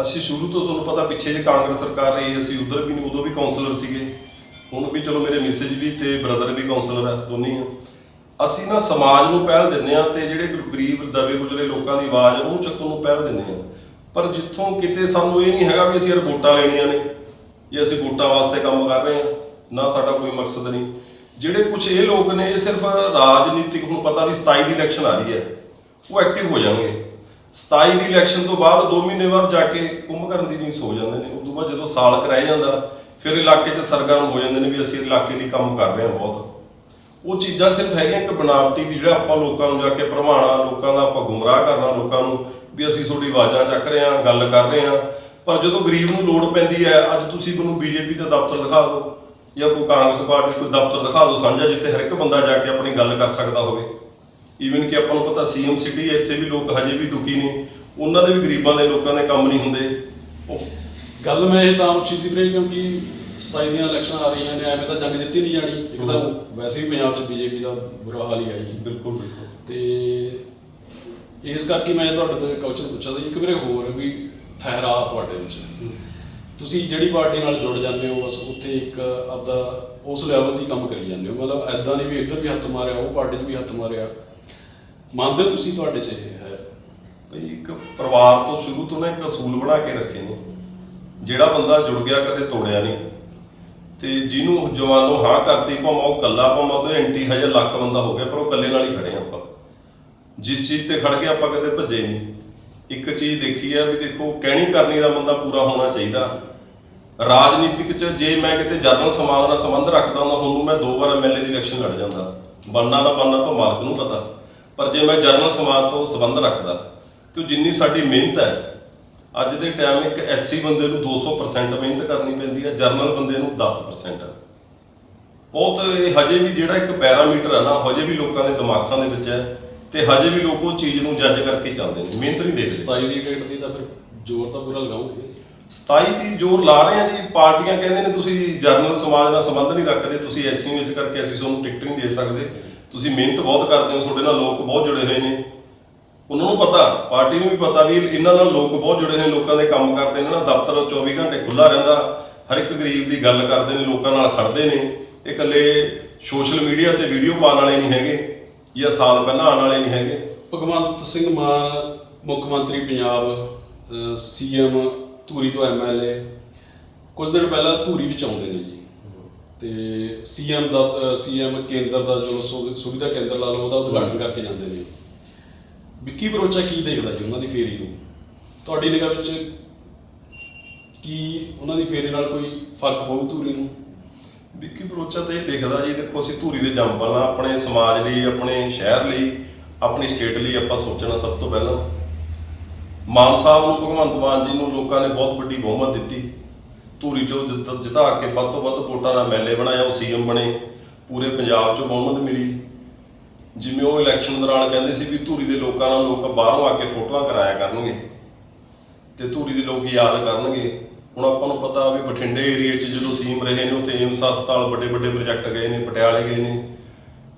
ਅਸੀਂ ਸ਼ੁਰੂ ਤੋਂ ਤੁਹਾਨੂੰ ਪਤਾ ਪਿੱਛੇ ਜੇ ਕਾਂਗਰਸ ਸਰਕਾਰ ਰਹੀ ਅਸੀਂ ਉਧਰ ਵੀ ਨਹੀਂ ਉਦੋਂ ਵੀ ਕਾਉਂਸਲਰ ਸੀਗੇ। ਹੁਣ ਵੀ ਚਲੋ ਮੇਰੇ ਮਿਸਿਜ ਵੀ ਤੇ ਬ੍ਰਦਰ ਵੀ ਕਾਉਂਸਲਰ ਹੈ ਦੋਨੇ ਆ। ਅਸੀਂ ਨਾ ਸਮਾਜ ਨੂੰ ਪਹਿਲ ਦਿੰਦੇ ਆ ਤੇ ਜਿਹੜੇ ਗਰ- ਗਰੀਬ ਦਬੇ ਗੁਜ਼ਰੇ ਲੋਕਾਂ ਦੀ ਆਵਾਜ਼ ਉਹਨੂੰ ਚੱਕਣ ਨੂੰ ਪਹਿਲ ਦਿੰਦੇ ਆ ਪਰ ਜਿੱਥੋਂ ਕਿਤੇ ਸਾਨੂੰ ਇਹ ਨਹੀਂ ਹੈਗਾ ਵੀ ਅਸੀਂ ਯਾਰ ਵੋਟਾਂ ਲੈਣੀਆਂ ਨੇ। ਜਾਂ ਅਸੀਂ ਵੋਟਾਂ ਵਾਸਤੇ ਕੰਮ ਕਰ ਰਹੇ ਹਾਂ, ਨਾ ਸਾਡਾ ਕੋਈ ਮਕਸਦ ਨਹੀਂ। ਜਿਹੜੇ ਕੁਝ ਇਹ ਲੋਕ ਨੇ, ਇਹ ਸਿਰਫ ਰਾਜਨੀਤਿਕ, ਹੁਣ ਪਤਾ ਵੀ 27 ਦੀ ਇਲੈਕਸ਼ਨ ਆ ਰਹੀ ਹੈ, ਉਹ ਐਕਟਿਵ ਹੋ ਜਾਣਗੇ। 27 ਦੀ ਇਲੈਕਸ਼ਨ ਤੋਂ ਬਾਅਦ 2 ਮਹੀਨੇ ਬਾਅਦ ਜਾ ਕੇ ਕੁੰਭ ਕਰਨ ਦੀ ਨਹੀਂ ਸੋ ਜਾਂਦੇ ਨੇ। ਉਦੋਂ ਬਾਅਦ ਜਦੋਂ ਸਾਲ ਕਰਾਇਆ ਜਾਂਦਾ, ਫਿਰ ਇਲਾਕੇ 'ਚ ਸਰਗਰਮ ਹੋ ਜਾਂਦੇ ਨੇ ਵੀ ਅਸੀਂ ਇਲਾਕੇ ਦੀ ਕੰਮ ਕਰ ਰਹੇ ਹਾਂ ਬਹੁਤ। ਉਹ ਚੀਜ਼ਾਂ ਸਿਰਫ ਹੈਗੀਆਂ, ਇੱਕ ਬਣਾਵਟੀ ਵੀ ਜਿਹੜਾ ਆਪਾਂ ਲੋਕਾਂ ਨੂੰ ਜਾ ਕੇ ਭਰਮਾਣਾ ਲੋਕਾਂ ਦਾ ਆਪਾਂ ਗੁੰਮਰਾਹ ਕਰਨਾ, ਲੋਕਾਂ ਨੂੰ ਵੀ ਅਸੀਂ ਤੁਹਾਡੀ ਆਵਾਜ਼ਾਂ ਚੱਕ ਰਹੇ ਹਾਂ, ਗੱਲ ਕਰ ਰਹੇ ਹਾਂ। ਪਰ ਜਦੋਂ ਗਰੀਬ ਨੂੰ ਲੋੜ ਪੈਂਦੀ ਹੈ ਅੱਜ ਤੁਸੀਂ ਮੈਨੂੰ ਬੀਜੇਪੀ ਦਾ ਦਫ਼ਤਰ ਦਿਖਾ ਦਿਓ ਜਾਂ ਕੋਈ ਕਾਂਗਰਸ ਪਾਰਟੀ ਕੋਈ ਦਫ਼ਤਰ ਦਿਖਾ ਦਿਓ ਸਾਂਝਾ ਜਿੱਥੇ ਹਰ ਇੱਕ ਬੰਦਾ ਜਾ ਕੇ ਆਪਣੀ ਗੱਲ ਕਰ ਸਕਦਾ ਹੋਵੇ। ਈਵਨ ਕਿ ਆਪਾਂ ਨੂੰ ਪਤਾ ਸੀਐਮ ਸਿਟੀ ਹੈ ਇੱਥੇ ਵੀ ਲੋਕ ਹਜੇ ਵੀ ਦੁਖੀ ਨੇ। ਉਹਨਾਂ ਦੇ ਵੀ ਗਰੀਬਾਂ ਦੇ ਲੋਕਾਂ ਦੇ ਕੰਮ ਨਹੀਂ ਹੁੰਦੇ। ਗੱਲ ਮੈਂ ਇਹ ਤਾਂ ਉੱਚੀ ਸੀ ਵੀਰੇ ਕਿਉਂਕਿ 27 ਦੀਆਂ ਇਲੈਕਸ਼ਨ ਆ ਰਹੀਆਂ ਨੇ ਐਵੇਂ ਤਾਂ ਜੰਗ ਜਿੱਤੀ ਨਹੀਂ ਜਾਣੀ। ਇੱਕ ਤਾਂ ਵੈਸੇ ਵੀ ਪੰਜਾਬ 'ਚ ਬੀਜੇਪੀ ਦਾ ਬੁਰਾ ਹਾਲ ਹੀ ਹੈ ਜੀ। ਬਿਲਕੁਲ ਬਿਲਕੁਲ। ਤੇ ਇਸ ਕਰਕੇ ਮੈਂ ਤੁਹਾਡੇ ਤੋਂ ਇੱਕ ਕੁਐਸਚਨ ਪੁੱਛਿਆ ਸੀ ਇੱਕ ਵੀਰੇ ਹੋਰ ਵੀ ਠਹਿਰਾ ਤੁਹਾਡੇ ਵਿੱਚ। ਤੁਸੀਂ ਜਿਹੜੀ ਪਾਰਟੀ ਨਾਲ ਜੁੜ ਜਾਂਦੇ ਹੋ, ਬਸ ਉੱਥੇ ਇੱਕ ਆਪਦਾ ਉਸ ਲੈਵਲ ਦੀ ਕੰਮ ਕਰੀ ਜਾਂਦੇ ਹੋ। ਮਤਲਬ ਐਦਾਂ ਨਹੀਂ ਵੀ ਇੱਧਰ ਵੀ ਹੱਥ ਮਾਰਿਆ, ਉਹ ਪਾਰਟੀ 'ਚ ਵੀ ਹੱਥ ਮਾਰਿਆ। ਮੰਨਦੇ ਹੋ ਤੁਸੀਂ ਤੁਹਾਡੇ 'ਚ ਇਹ ਹੈ? ਭਈ ਇੱਕ ਪਰਿਵਾਰ ਤੋਂ ਸ਼ੁਰੂ ਤੋਂ ਨਾ ਇੱਕ ਅਸੂਲ ਬਣਾ ਕੇ ਰੱਖੇ ਨੇ। ਜਿਹੜਾ ਬੰਦਾ ਜੁੜ ਗਿਆ, ਕਦੇ ਤੋੜਿਆ ਨਹੀਂ। ਤੇ ਜਿਹਨੂੰ ਜਵਾਨੋਂ ਹਾਂ ਕਰਤੀ, ਭਾਵੇਂ ਉਹ ਕੱਲਾ ਭਾਵੇਂ ਉਹਦੇ ਐਂਟੀ ਹਜੇ ਲੱਖ ਬੰਦਾ ਹੋ ਗਿਆ, ਪਰ ਉਹ ਕੱਲੇ ਨਾਲ ਹੀ ਖੜੇ ਆ ਆਪਾਂ। ਜਿਸ ਚੀਜ਼ ਤੇ ਖੜ ਕੇ ਆਪਾਂ ਕਦੇ ਭੱਜੇ ਨਹੀਂ। ਇੱਕ ਚੀਜ਼ ਦੇਖੀ ਆ ਵੀ ਦੇਖੋ, ਕਹਿਣੀ ਕਰਨੀ ਦਾ ਬੰਦਾ ਪੂਰਾ ਹੋਣਾ ਚਾਹੀਦਾ। ਰਾਜਨੀਤਿਕ ਚ ਜੇ ਮੈਂ ਕਿਤੇ ਜਰਨਲ ਸਮਾਜ ਨਾਲ ਸੰਬੰਧ ਰੱਖਦਾ ਹੁੰਦਾ, ਹੁਣ ਨੂੰ ਮੈਂ ਦੋ ਵਾਰ ਐਮਐਲਏ ਦੀ ਇਲੈਕਸ਼ਨ ਲੜ ਜਾਂਦਾ। ਬਣਨਾ ਨਾ ਬਣਨਾ, ਤੋਂ ਮਾਲਕ ਨੂੰ ਪਤਾ। ਪਰ ਜੇ ਮੈਂ ਜਰਨਲ ਸਮਾਜ ਤੋਂ ਸੰਬੰਧ ਰੱਖਦਾ, ਕਿ ਜਿੰਨੀ ਸਾਡੀ ਮਿਹਨਤ ਹੈ, ਅੱਜ ਦੇ ਟਾਈਮ ਇੱਕ ਐਸਸੀ ਬੰਦੇ ਨੂੰ 200% ਮਿਹਨਤ ਕਰਨੀ ਪੈਂਦੀ ਹੈ ਜਰਨਲ ਬੰਦੇ ਨੂੰ 10% ਬਹੁਤ ਹਜੇ ਵੀ ਜਿਹੜਾ ਇੱਕ ਪੈਰਾਮੀਟਰ ਹੈ ਨਾ ਹਜੇ ਵੀ ਲੋਕਾਂ ਦੇ ਦਿਮਾਗਾਂ ਦੇ ਵਿੱਚ ਹੈ। ਤੇ ਹਜੇ ਵੀ ਲੋਕ ਉਹ ਚੀਜ਼ ਨੂੰ ਜੱਜ ਕਰਕੇ ਚੱਲਦੇ ਨੇ ਮਿਹਨਤ ਨਹੀਂ ਦੇਖਦੇ। 27 ਦੀ ਡੇਟ ਦੀ ਤਾਂ ਫਿਰ ਜ਼ੋਰ ਤਾਂ ਪੂਰਾ ਲਗਾਉਂਗੇ 27 ਦੀ ਜ਼ੋਰ ਲਾ ਰਹੇ ਆ ਜੀ ਪਾਰਟੀਆਂ ਕਹਿੰਦੇ ਨੇ ਤੁਸੀਂ ਜਰਨਲ ਸਮਾਜ ਨਾਲ ਸੰਬੰਧ ਨਹੀਂ ਰੱਖਦੇ ਤੁਸੀਂ ਐਸਸੀ ਇਸ ਕਰਕੇ ਅਸੀਂ ਤੁਹਾਨੂੰ ਟਿਕਟ ਨਹੀਂ ਦੇ ਸਕਦੇ। ਤੁਸੀਂ ਮਿਹਨਤ ਬਹੁਤ ਕਰਦੇ ਹੋ ਤੁਹਾਡੇ ਨਾਲ ਲੋਕ ਬਹੁਤ ਜੁੜੇ ਹੋਏ ਨੇ। ਉਹਨਾਂ ਨੂੰ ਪਤਾ ਪਾਰਟੀ ਨੂੰ ਵੀ ਪਤਾ ਵੀ ਇਹਨਾਂ ਨਾਲ ਲੋਕ ਬਹੁਤ ਜੁੜੇ ਹੋਏ ਨੇ, ਲੋਕਾਂ ਦੇ ਕੰਮ ਕਰਦੇ ਨੇ ਨਾ ਦਫ਼ਤਰ 24 ਘੰਟੇ ਖੁੱਲਾ ਰਹਿੰਦਾ ਹਰ ਇੱਕ ਗਰੀਬ ਦੀ ਗੱਲ ਕਰਦੇ ਨੇ ਲੋਕਾਂ ਨਾਲ ਖੜਦੇ ਨੇ। ਇਹ ਇਕੱਲੇ ਸੋਸ਼ਲ ਮੀਡੀਆ ਤੇ ਵੀਡੀਓ ਪਾਉਣ ਵਾਲੇ ਨਹੀਂ ਹੈਗੇ। ਜਾਂ ਸਾਲ ਪਹਿਲਾਂ ਆਉਣ ਵਾਲੇ ਨਹੀਂ ਹੈਗੇ? ਭਗਵੰਤ ਸਿੰਘ ਮਾਨ, ਮੁੱਖ ਮੰਤਰੀ ਪੰਜਾਬ ਸੀਐਮ ਧੂਰੀ ਤੋਂ ਐਮਐਲਏ ਕੁਝ ਦਿਨ ਪਹਿਲਾਂ ਧੂਰੀ ਵਿੱਚ ਆਉਂਦੇ ਨੇ ਜੀ। ਤੇ ਸੀਐਮ ਦਾ ਸੀਐਮ ਕੇਂਦਰ ਦਾ ਜੋ ਸੁਵਿਧਾ ਕੇਂਦਰ ਲਾ ਲਓ, ਉਹਦਾ ਉਦਘਾਟਨ ਕਰਕੇ ਜਾਂਦੇ ਨੇ। ਵਿੱਕੀ ਬਰੋਚਾ ਕੀ ਦੇਖਦਾ ਜੀ ਉਹਨਾਂ ਦੀ ਫੇਰੀ ਨੂੰ? ਤੁਹਾਡੀ ਨਿਗਾਹ ਵਿੱਚ ਕੀ ਉਹਨਾਂ ਦੀ ਫੇਰੀ ਨਾਲ ਕੋਈ ਫ਼ਰਕ ਪਊ ਧੂਰੀ ਨੂੰ? ਵਿੱਕੀ ਬਰੋਚਾ ਤਾਂ ਇਹ ਦੇਖਦਾ ਜੀ, ਦੇਖੋ ਅਸੀਂ ਧੂਰੀ ਦੇ ਜੰਪਲ ਆ ਆਪਣੇ ਸਮਾਜ ਲਈ, ਆਪਣੇ ਸ਼ਹਿਰ ਲਈ, ਆਪਣੀ ਸਟੇਟ ਲਈ ਆਪਾਂ ਸੋਚਣਾ ਸਭ ਤੋਂ ਪਹਿਲਾਂ। ਮਾਨ ਸਾਹਿਬ ਨੂੰ, ਭਗਵੰਤ ਮਾਨ ਜੀ ਨੂੰ ਲੋਕਾਂ ਨੇ ਬਹੁਤ ਵੱਡੀ ਬਹੁਮਤ ਦਿੱਤੀ। ਧੂਰੀ ਚੋਂ ਜਿੱਤ- ਜਿਤਾ ਕੇ ਵੱਧ ਤੋਂ ਵੱਧ ਵੋਟਾਂ ਨਾਲ ਐਮਐਲਏ ਬਣਾਇਆ, ਉਹ ਸੀਐਮ ਬਣੇ। ਪੂਰੇ ਪੰਜਾਬ ਚੋਂ ਬਹੁਮਤ ਮਿਲੀ। ਜਿਵੇਂ ਉਹ ਇਲੈਕਸ਼ਨ ਦੌਰਾਨ ਕਹਿੰਦੇ ਸੀ ਵੀ ਧੂਰੀ ਦੇ ਲੋਕਾਂ ਨਾਲ ਲੋਕ ਬਾਹਰੋਂ ਆ ਕੇ ਫੋਟੋਆਂ ਕਰਾਇਆ ਕਰਨਗੇ। ਤੇ ਧੂਰੀ ਦੇ ਲੋਕ ਯਾਦ ਕਰਨਗੇ। ਹੁਣ ਆਪਾਂ ਨੂੰ ਪਤਾ ਵੀ ਬਠਿੰਡੇ ਏਰੀਆ 'ਚ ਜਦੋਂ ਸੀਮ ਰਹੇ ਨੇ, ਉੱਥੇ ਏਮਸ ਹਸਪਤਾਲ ਵੱਡੇ ਵੱਡੇ ਪ੍ਰੋਜੈਕਟ ਗਏ ਨੇ, ਪਟਿਆਲੇ ਗਏ ਨੇ।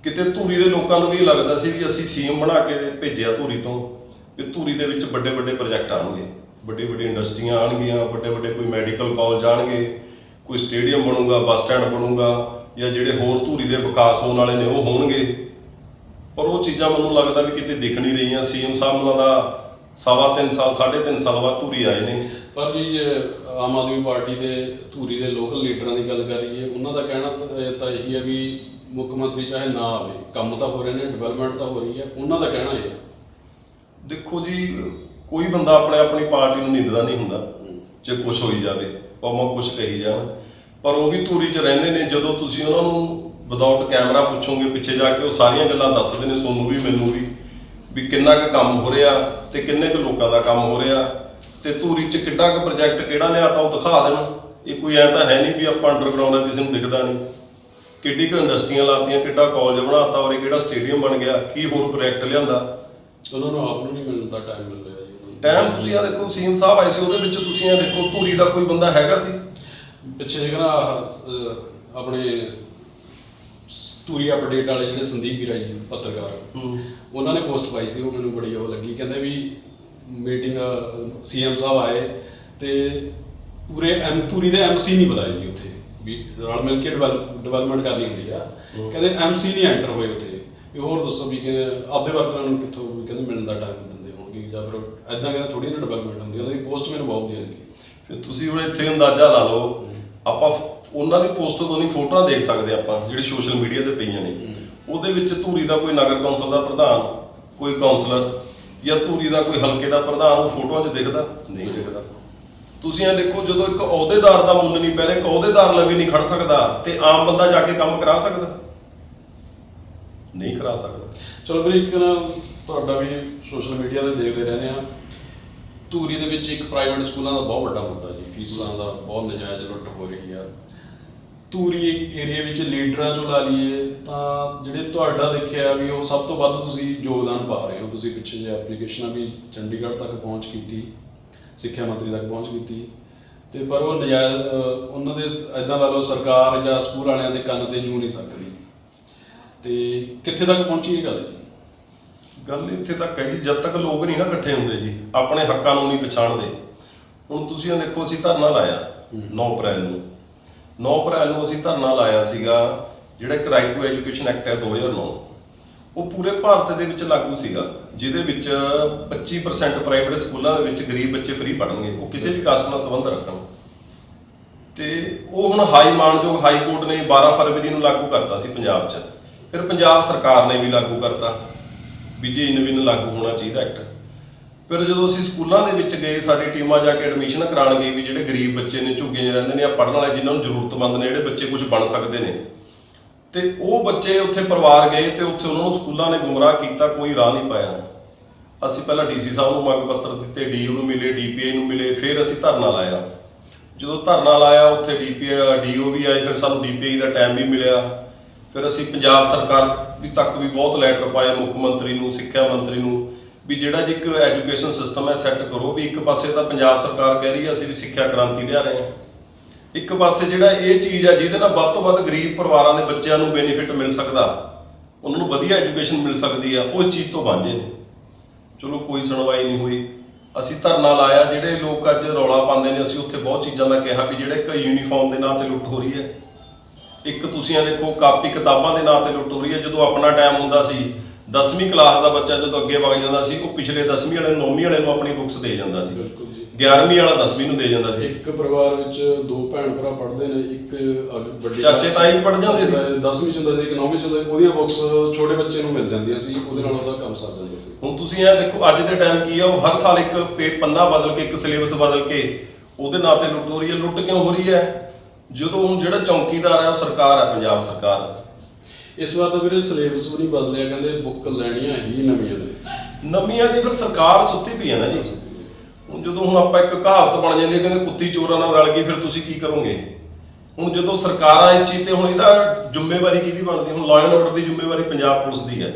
ਕਿਤੇ ਧੂਰੀ ਦੇ ਲੋਕਾਂ ਨੂੰ ਵੀ ਇਹ ਲੱਗਦਾ ਸੀ ਵੀ ਅਸੀਂ ਸੀਮ ਬਣਾ ਕੇ ਭੇਜਿਆ ਧੂਰੀ ਤੋਂ ਵੀ ਧੂਰੀ ਦੇ ਵਿੱਚ ਵੱਡੇ ਵੱਡੇ ਪ੍ਰੋਜੈਕਟ ਆਉਣਗੇ। ਵੱਡੀ ਵੱਡੀ ਇੰਡਸਟਰੀਆਂ ਆਉਣਗੀਆਂ, ਵੱਡੇ ਵੱਡੇ ਕੋਈ ਮੈਡੀਕਲ ਕਾਲਜ ਆਉਣਗੇ, ਕੋਈ ਸਟੇਡੀਅਮ ਬਣੂਗਾ ਬੱਸ ਸਟੈਂਡ ਬਣੂਗਾ, ਜਾਂ ਜਿਹੜੇ ਹੋਰ ਧੂਰੀ ਦੇ ਵਿਕਾਸ ਹੋਣ ਵਾਲੇ ਨੇ ਉਹ ਹੋਣਗੇ। ਪਰ ਉਹ ਚੀਜ਼ਾਂ ਮੈਨੂੰ ਲੱਗਦਾ ਵੀ ਕਿਤੇ ਦਿਖ ਨਹੀਂ ਰਹੀਆਂ। ਸੀਐਮ ਸਾਹਿਬ ਉਹਨਾਂ ਦਾ ਸਵਾ ਤਿੰਨ ਸਾਲ, ਸਾਢੇ ਤਿੰਨ ਸਾਲ ਬਾਅਦ ਧੂਰੀ ਆਏ ਨੇ। ਪਰ ਜੀ ਆਮ ਆਦਮੀ ਪਾਰਟੀ ਦੇ ਧੂਰੀ ਦੇ ਲੋਕਲ ਲੀਡਰਾਂ ਦੀ ਗੱਲ ਕਰੀਏ ਉਹਨਾਂ ਦਾ ਕਹਿਣਾ ਤਾਂ ਇਹੀ ਹੈ ਵੀ ਮੁੱਖ ਮੰਤਰੀ ਚਾਹੇ ਨਾ ਆਵੇ, ਕੰਮ ਤਾਂ ਹੋ ਰਹੇ ਨੇ ਡਿਵੈਲਪਮੈਂਟ ਤਾਂ ਹੋ ਰਹੀ ਹੈ, ਉਹਨਾਂ ਦਾ ਕਹਿਣਾ ਇਹ ਹੈ। ਦੇਖੋ ਜੀ, ਕੋਈ ਬੰਦਾ ਆਪਣੇ ਆਪਣੀ ਪਾਰਟੀ ਨੂੰ ਨਿੰਦਦਾ ਨਹੀਂ ਹੁੰਦਾ, ਜੇ ਕੁਝ ਹੋਈ ਜਾਵੇ, ਭਾਵੇਂ ਕੁਝ ਕਹੀ ਜਾਣ ਪਰ ਉਹ ਵੀ ਧੂਰੀ 'ਚ ਰਹਿੰਦੇ ਨੇ, ਜਦੋਂ ਤੁਸੀਂ ਉਹਨਾਂ ਨੂੰ ਵਿਦਆਊਟ ਕੈਮਰਾ ਪੁੱਛੋਗੇ, ਪਿੱਛੇ ਜਾ ਕੇ ਉਹ ਸਾਰੀਆਂ ਗੱਲਾਂ ਦੱਸਦੇ ਨੇ ਸੋਨੂੰ ਵੀ ਮੈਨੂੰ ਵੀ ਵੀ ਕਿੰਨਾ ਕੁ ਕੰਮ ਹੋ ਰਿਹਾ ਤੇ ਕਿੰਨੇ ਕੁ ਲੋਕਾਂ ਦਾ ਕੰਮ ਹੋ ਰਿਹਾ ਤੇ ਧੂਰੀ 'ਚ ਕਿੱਡਾ ਕੁ ਪ੍ਰੋਜੈਕਟ ਕਿਹੜਾ ਲਿਆਤਾ ਉਹ ਦਿਖਾ ਦੇਣ। ਇਹ ਕੋਈ ਐ ਤਾਂ ਹੈ ਨਹੀਂ ਵੀ ਆਪਾਂ ਅੰਡਰਗਰਾਉਂਡ ਹੈ ਕਿਸੇ ਨੂੰ ਦਿਖਦਾ ਨਹੀਂ। ਕਿੱਡੀ ਕੁ ਇੰਡਸਟਰੀਆਂ ਲਾਤੀਆਂ ਕਿੱਡਾ ਕਾਲਜ ਬਣਾਤਾ ਔਰ ਇਹ ਕਿਹੜਾ ਸਟੇਡੀਅਮ ਬਣ ਗਿਆ ਕੀ ਹੋਰ ਪ੍ਰੋਜੈਕਟ ਲਿਆਂਦਾ। ਉਹਨਾਂ ਨੂੰ ਆਪ ਨੂੰ ਨਹੀਂ ਮਿਲਣ ਦਾ ਟਾਈਮ ਮਿਲ ਰਿਹਾ ਜੀ। ਟਾਈਮ ਤੁਸੀਂ ਆ ਦੇਖੋ ਸੀਐਮ ਸਾਹਿਬ ਆਏ ਸੀ ਉਹਦੇ ਵਿੱਚ ਤੁਸੀਂ ਆ ਦੇਖੋ ਧੂਰੀ ਦਾ ਕੋਈ ਬੰਦਾ ਹੈਗਾ ਸੀ? ਪਿੱਛੇ ਜਿਹੜਾ ਆਪਣੇ ਧੂਰੀ ਅਪਡੇਟ ਵਾਲੇ ਜਿਹੜੇ ਸੰਦੀਪ ਵੀਰਾ ਜੀ ਪੱਤਰਕਾਰ ਉਹਨਾਂ ਨੇ ਪੋਸਟ ਪਾਈ ਸੀ ਉਹ ਮੈਨੂੰ ਬੜੀ ਉਹ ਲੱਗੀ। ਕਹਿੰਦੇ ਵੀ ਮੀਟਿੰਗ ਸੀਐਮ ਸਾਹਿਬ ਆਏ ਤੇ ਪੂਰੇ ਐਮ ਧੂਰੀ ਦੇ ਐਮਸੀ ਨਹੀਂ ਬੁਲਾਏ ਜੀ ਉੱਥੇ। ਵੀ ਰਲ ਮਿਲ ਕੇ ਡਿਵੈਲਪਮੈਂਟ ਕਰਨੀ ਹੁੰਦੀ ਆ। ਕਹਿੰਦੇ ਐਮਸੀ ਨਹੀਂ ਐਂਟਰ ਹੋਏ ਉੱਥੇ। ਵੀ ਹੋਰ ਦੱਸੋ ਵੀ ਕਿ ਆਪਦੇ ਵਰਕਰਾਂ ਨੂੰ ਕਿੱਥੋਂ ਵੀ ਕਹਿੰਦੇ ਮਿਲਣ ਦਾ ਟਾਈਮ ਦਿੰਦੇ ਹੋਣਗੇ ਜਾਂ ਫਿਰ ਐਦਾਂ ਕਹਿੰਦੇ ਥੋੜੀ ਨਾ ਡਿਵੈਲਪਮੈਂਟ ਹੁੰਦੀ ਉਹਨਾਂ ਦੀ ਪੋਸਟ ਮੈਨੂੰ ਬਹੁਤ ਵਧੀਆ ਲੱਗੀ। ਫਿਰ ਤੁਸੀਂ ਹੁਣ ਇੱਥੇ ਅੰਦਾਜ਼ਾ ਲਾ ਲਓ ਆਪਾਂ ਉਹਨਾਂ ਦੀ ਪੋਸਟ ਤੋਂ ਨਹੀਂ ਫੋਟੋਆਂ ਦੇਖ ਸਕਦੇ ਆਪਾਂ ਜਿਹੜੀ ਸੋਸ਼ਲ ਮੀਡੀਆ ਤੇ ਪਈਆਂ ਨੇ। ਉਹਦੇ ਵਿੱਚ ਧੂਰੀ ਦਾ ਕੋਈ ਨਗਰ ਕੌਂਸਲ ਦਾ ਪ੍ਰਧਾਨ ਕੋਈ ਕਾਉਂਸਲਰ ਜਾਂ ਧੂਰੀ ਦਾ ਕੋਈ ਹਲਕੇ ਦਾ ਪ੍ਰਧਾਨ ਉਹ ਫੋਟੋਆਂ 'ਚ ਦਿਖਦਾ? ਨਹੀਂ ਦਿਖਦਾ। ਤੁਸੀਂ ਇਹ ਦੇਖੋ ਜਦੋਂ ਇੱਕ ਅਹੁਦੇਦਾਰ ਦਾ ਮੁੱਲ ਨਹੀਂ ਪੈ ਰਿਹਾ ਇੱਕ ਅਹੁਦੇਦਾਰ ਲਵੇ ਨਹੀਂ ਖੜ ਸਕਦਾ ਤੇ ਆਮ ਬੰਦਾ ਜਾ ਕੇ ਕੰਮ ਕਰਾ ਸਕਦਾ? ਨਹੀਂ ਕਰਾ ਸਕਦਾ। ਚਲੋ ਵੀਰੇ ਇੱਕ ਨਾ ਤੁਹਾਡਾ ਵੀ ਸੋਸ਼ਲ ਮੀਡੀਆ ਤੇ ਦੇਖਦੇ ਰਹਿੰਦੇ ਆ ਧੂਰੀ ਦੇ ਵਿੱਚ ਇੱਕ ਪ੍ਰਾਈਵੇਟ ਸਕੂਲਾਂ ਦਾ ਬਹੁਤ ਵੱਡਾ ਮੁੱਦਾ ਜੀ। ਫੀਸਾਂ ਦਾ ਬਹੁਤ ਨਜਾਇਜ਼ ਲੁੱਟ ਹੋ ਰਹੀ ਧੂਰੀ ਏਰੀਆ ਵਿੱਚ ਲੀਡਰਾਂ ਚੋਂ ਲਾ ਲਈਏ ਤਾਂ ਜਿਹੜੇ ਤੁਹਾਡਾ ਦੇਖਿਆ ਵੀ ਉਹ ਸਭ ਤੋਂ ਵੱਧ ਤੁਸੀਂ ਯੋਗਦਾਨ ਪਾ ਰਹੇ ਹੋ। ਤੁਸੀਂ ਪਿੱਛੇ ਜੇ ਐਪਲੀਕੇਸ਼ਨਾਂ ਵੀ ਚੰਡੀਗੜ੍ਹ ਤੱਕ ਪਹੁੰਚ ਕੀਤੀ ਸਿੱਖਿਆ ਮੰਤਰੀ ਤੱਕ ਪਹੁੰਚ ਕੀਤੀ। ਤੇ ਪਰ ਉਹ ਨਜਾਇਜ਼ ਉਹਨਾਂ ਦੇ ਐਦਾਂ ਲਾ ਲਓ ਸਰਕਾਰ ਜਾਂ ਸਕੂਲ ਵਾਲਿਆਂ ਦੇ ਕੰਨ ਤੇ ਜੂ ਨਹੀਂ ਸਕਦੀ ਤੇ ਕਿੱਥੇ ਤੱਕ ਪਹੁੰਚੀ ਇਹ ਗੱਲ ਜੀ? ਗੱਲ ਇੱਥੇ ਤੱਕ ਹੈ ਜੀ ਜਦ ਤੱਕ ਲੋਕ ਨਹੀਂ ਨਾ ਇਕੱਠੇ ਹੁੰਦੇ ਜੀ ਆਪਣੇ ਹੱਕਾਂ ਨੂੰ ਨਹੀਂ ਪਛਾਣਦੇ। ਹੁਣ ਤੁਸੀਂ ਇਹ ਦੇਖੋ ਅਸੀਂ ਧਰਨਾ ਲਾਇਆ 9 ਅਪ੍ਰੈਲ ਨੂੰ। 9 ਅਪ੍ਰੈਲ ਨੂੰ ਅਸੀਂ ਧਰਨਾ ਲਾਇਆ ਸੀਗਾ, ਜਿਹੜਾ ਇੱਕ ਰਾਈਟ ਟੂ ਐਜੂਕੇਸ਼ਨ ਐਕਟ ਹੈ 2009 ਉਹ ਪੂਰੇ ਭਾਰਤ ਦੇ ਵਿੱਚ ਲਾਗੂ ਸੀਗਾ, ਜਿਹਦੇ ਵਿੱਚ 25% ਪ੍ਰਾਈਵੇਟ ਸਕੂਲਾਂ ਦੇ ਵਿੱਚ ਗਰੀਬ ਬੱਚੇ ਫ੍ਰੀ ਪੜ੍ਹਨਗੇ, ਉਹ ਕਿਸੇ ਵੀ ਕਾਸਟ ਨਾਲ ਸੰਬੰਧ ਰੱਖਣ। ਤੇ ਉਹ ਹੁਣ ਹਾਈ ਮਾਨਯੋਗ ਹਾਈ ਕੋਰਟ ਨੇ 12 ਫਰਵਰੀ ਨੂੰ ਲਾਗੂ ਕਰਤਾ ਸੀ ਪੰਜਾਬ 'ਚ। ਫਿਰ ਪੰਜਾਬ ਸਰਕਾਰ ਨੇ ਵੀ ਲਾਗੂ ਕਰਤਾ, ਵੀ ਜੇ ਇਨਵਿਨ ਲਾਗੂ ਹੋਣਾ ਚਾਹੀਦਾ ਐਕਟ ਫਿਰ ਜਦੋਂ ਅਸੀਂ ਸਕੂਲਾਂ ਦੇ ਵਿੱਚ ਗਏ, ਸਾਡੀ ਟੀਮਾਂ ਜਾ ਕੇ ਐਡਮਿਸ਼ਨ ਕਰਾਉਣ ਗਈ ਵੀ ਜਿਹੜੇ ਗਰੀਬ ਬੱਚੇ ਨੇ ਝੁੱਗੇ ਜਿਹੇ ਰਹਿੰਦੇ ਨੇ ਆ ਪੜ੍ਹਨ ਵਾਲੇ ਜਿਨ੍ਹਾਂ ਨੂੰ ਜ਼ਰੂਰਤਮੰਦ ਨੇ, ਜਿਹੜੇ ਬੱਚੇ ਕੁਝ ਬਣ ਸਕਦੇ ਨੇ। ਤੇ ਉਹ ਬੱਚੇ ਉੱਥੇ ਪਰਿਵਾਰ ਗਏ ਤੇ ਉੱਥੇ ਉਹਨਾਂ ਨੂੰ ਸਕੂਲਾਂ ਨੇ ਗੁੰਮਰਾਹ ਕੀਤਾ, ਕੋਈ ਰਾਹ ਨਹੀਂ ਪਾਇਆ। ਅਸੀਂ ਪਹਿਲਾਂ ਡੀਸੀ ਸਾਹਿਬ ਨੂੰ ਮੰਗ ਪੱਤਰ ਦਿੱਤੇ ਡੀਓ ਨੂੰ ਮਿਲੇ ਡੀਪੀਆਈ ਨੂੰ ਮਿਲੇ, ਫਿਰ ਅਸੀਂ ਧਰਨਾ ਲਾਇਆ। ਜਦੋਂ ਧਰਨਾ ਲਾਇਆ, ਉੱਥੇ ਡੀਪੀਆਈ ਡੀਓ ਵੀ ਆਏ, ਫਿਰ ਸਾਨੂੰ ਡੀਪੀਆਈ ਦਾ ਟਾਈਮ ਵੀ ਮਿਲਿਆ। ਫਿਰ ਅਸੀਂ ਪੰਜਾਬ ਸਰਕਾਰ ਵੀ ਤੱਕ ਵੀ ਬਹੁਤ ਲੈਟਰ ਪਾਏ, ਮੁੱਖ ਮੰਤਰੀ ਨੂੰ, ਸਿੱਖਿਆ ਮੰਤਰੀ ਨੂੰ। ਵੀ ਜਿਹੜਾ ਜੀ ਇੱਕ ਐਜੂਕੇਸ਼ਨ ਸਿਸਟਮ ਹੈ ਸੈੱਟ ਕਰੋ, ਵੀ ਇੱਕ ਪਾਸੇ ਤਾਂ ਪੰਜਾਬ ਸਰਕਾਰ ਕਹਿ ਰਹੀ ਹੈ ਅਸੀਂ ਵੀ ਸਿੱਖਿਆ ਕ੍ਰਾਂਤੀ ਲਿਆ ਰਹੇ ਹਾਂ। ਇੱਕ ਪਾਸੇ ਜਿਹੜਾ ਇਹ ਚੀਜ਼ ਆ ਜਿਹਦੇ ਨਾਲ ਵੱਧ ਤੋਂ ਵੱਧ ਗਰੀਬ ਪਰਿਵਾਰਾਂ ਦੇ ਬੱਚਿਆਂ ਨੂੰ ਬੈਨੀਫਿਟ ਮਿਲ ਸਕਦਾ, ਉਹਨਾਂ ਨੂੰ ਵਧੀਆ ਐਜੂਕੇਸ਼ਨ ਮਿਲ ਸਕਦੀ ਆ ਉਸ ਚੀਜ਼ ਤੋਂ ਵਾਂਝੇ ਨੇ। ਚਲੋ ਕੋਈ ਸੁਣਵਾਈ ਨਹੀਂ ਹੋਈ। ਅਸੀਂ ਧਰਨਾ ਲਾਇਆ, ਜਿਹੜੇ ਲੋਕ ਅੱਜ ਰੌਲਾ ਪਾਉਂਦੇ ਨੇ, ਅਸੀਂ ਉੱਥੇ ਬਹੁਤ ਚੀਜ਼ਾਂ ਦਾ ਕਿਹਾ ਵੀ ਜਿਹੜੇ ਇੱਕ ਯੂਨੀਫਾਰਮ ਦੇ ਨਾਂ ਤੇ ਲੁੱਟ ਹੋ ਰਹੀ ਹੈ, ਇੱਕ ਤੁਸੀਂ ਇਹ ਦੇਖੋ, ਕਾਪੀ ਕਿਤਾਬਾਂ ਦੇ ਨਾਂ ਤੇ ਲੁੱਟ ਹੋ ਰਹੀ ਹੈ, ਜਦੋਂ ਆਪਣਾ ਟਾਈਮ ਹੁੰਦਾ ਸੀ 10ਵੀਂ ਕਲਾਸ ਦਾ ਬੱਚਾ ਜਦੋਂ ਅੱਗੇ ਵਗ ਜਾਂਦਾ ਸੀ ਉਹ ਪਿਛਲੇ 10ਵੀਂ ਵਾਲੇ 9ਵੀਂ ਵਾਲੇ ਨੂੰ ਆਪਣੀ ਬੁੱਕਸ ਦੇ ਜਾਂਦਾ ਸੀ। ਬਿਲਕੁਲ ਜੀ। 11ਵੀਂ ਵਾਲਾ 10ਵੀਂ ਨੂੰ ਦੇ ਜਾਂਦਾ ਸੀ। ਇੱਕ ਪਰਿਵਾਰ ਵਿੱਚ ਦੋ ਭੈਣ ਭਰਾ ਪੜ੍ਹਦੇ ਨੇ ਇੱਕ ਵੱਡੀ ਚਾਚੇ ਤਾਏ ਵੀ ਪੜ੍ਹ ਜਾਂਦੇ ਸੀ। 10ਵੀਂ ਚ ਹੁੰਦਾ ਸੀ ਇੱਕ 9ਵੀਂ ਚ ਹੁੰਦਾ ਸੀ ਉਹਦੀਆਂ ਬੁੱਕਸ ਛੋਟੇ ਬੱਚੇ ਨੂੰ ਮਿਲ ਜਾਂਦੀਆਂ ਸੀ ਉਹਦੇ ਨਾਲ ਉਹਦਾ ਕੰਮ ਸਰ ਜਾਂਦਾ ਸੀ। ਹੁਣ ਤੁਸੀਂ ਇਹ ਦੇਖੋ ਅੱਜ ਦੇ ਟਾਈਮ ਕੀ ਆ ਉਹ ਹਰ ਸਾਲ ਇੱਕ ਪੇ ਪੰਨਾ ਬਦਲ ਕੇ ਇੱਕ ਸਿਲੇਬਸ ਬਦਲ ਕੇ ਉਹਦੇ ਨਾਂ ਤੇ ਲੁੱਟ ਹੋ ਰਹੀ ਹੈ। ਲੁੱਟ ਕਿਉਂ ਹੋ ਰਹੀ ਹੈ? ਜਦੋਂ ਹੁਣ ਜਿਹੜਾ ਚੌਕੀਦਾਰ ਹੈ ਉਹ ਸਰਕਾਰ ਹੈ ਪੰਜਾਬ ਸਰਕਾਰ ਇਸ ਵਾਰ ਤਾਂ ਵੀਰੇ ਸਿਲੇਬਸ ਵੀ ਨਹੀਂ ਬਦਲਿਆ, ਕਹਿੰਦੇ ਬੁੱਕ ਲੈਣੀਆਂ ਹੀ ਨਵੀਆਂ ਨੇ। ਨਵੀਆਂ ਦੀ ਫਿਰ ਸਰਕਾਰ ਸੁੱਤੀ ਪਈ ਹੈ ਨਾ ਜੀ। ਹੁਣ ਜਦੋਂ ਹੁਣ ਆਪਾਂ ਇੱਕ ਕਹਾਵਤ ਬਣ ਜਾਂਦੀ ਹੈ, ਕਹਿੰਦੇ ਕੁੱਤੀ ਚੋਰਾਂ ਨਾਲ ਰਲ ਗਈ, ਫਿਰ ਤੁਸੀਂ ਕੀ ਕਰੋਗੇ? ਹੁਣ ਜਦੋਂ ਸਰਕਾਰਾਂ ਇਸ ਚੀਜ਼ ਤੇ ਹੁਣ ਇਹਦਾ ਜ਼ਿੰਮੇਵਾਰੀ ਕਿਹਦੀ ਬਣਦੀ? ਹੁਣ ਲਾਅ ਐਂਡ ਆਰਡਰ ਦੀ ਜ਼ਿੰਮੇਵਾਰੀ ਪੰਜਾਬ ਪੁਲਿਸ ਦੀ ਹੈ।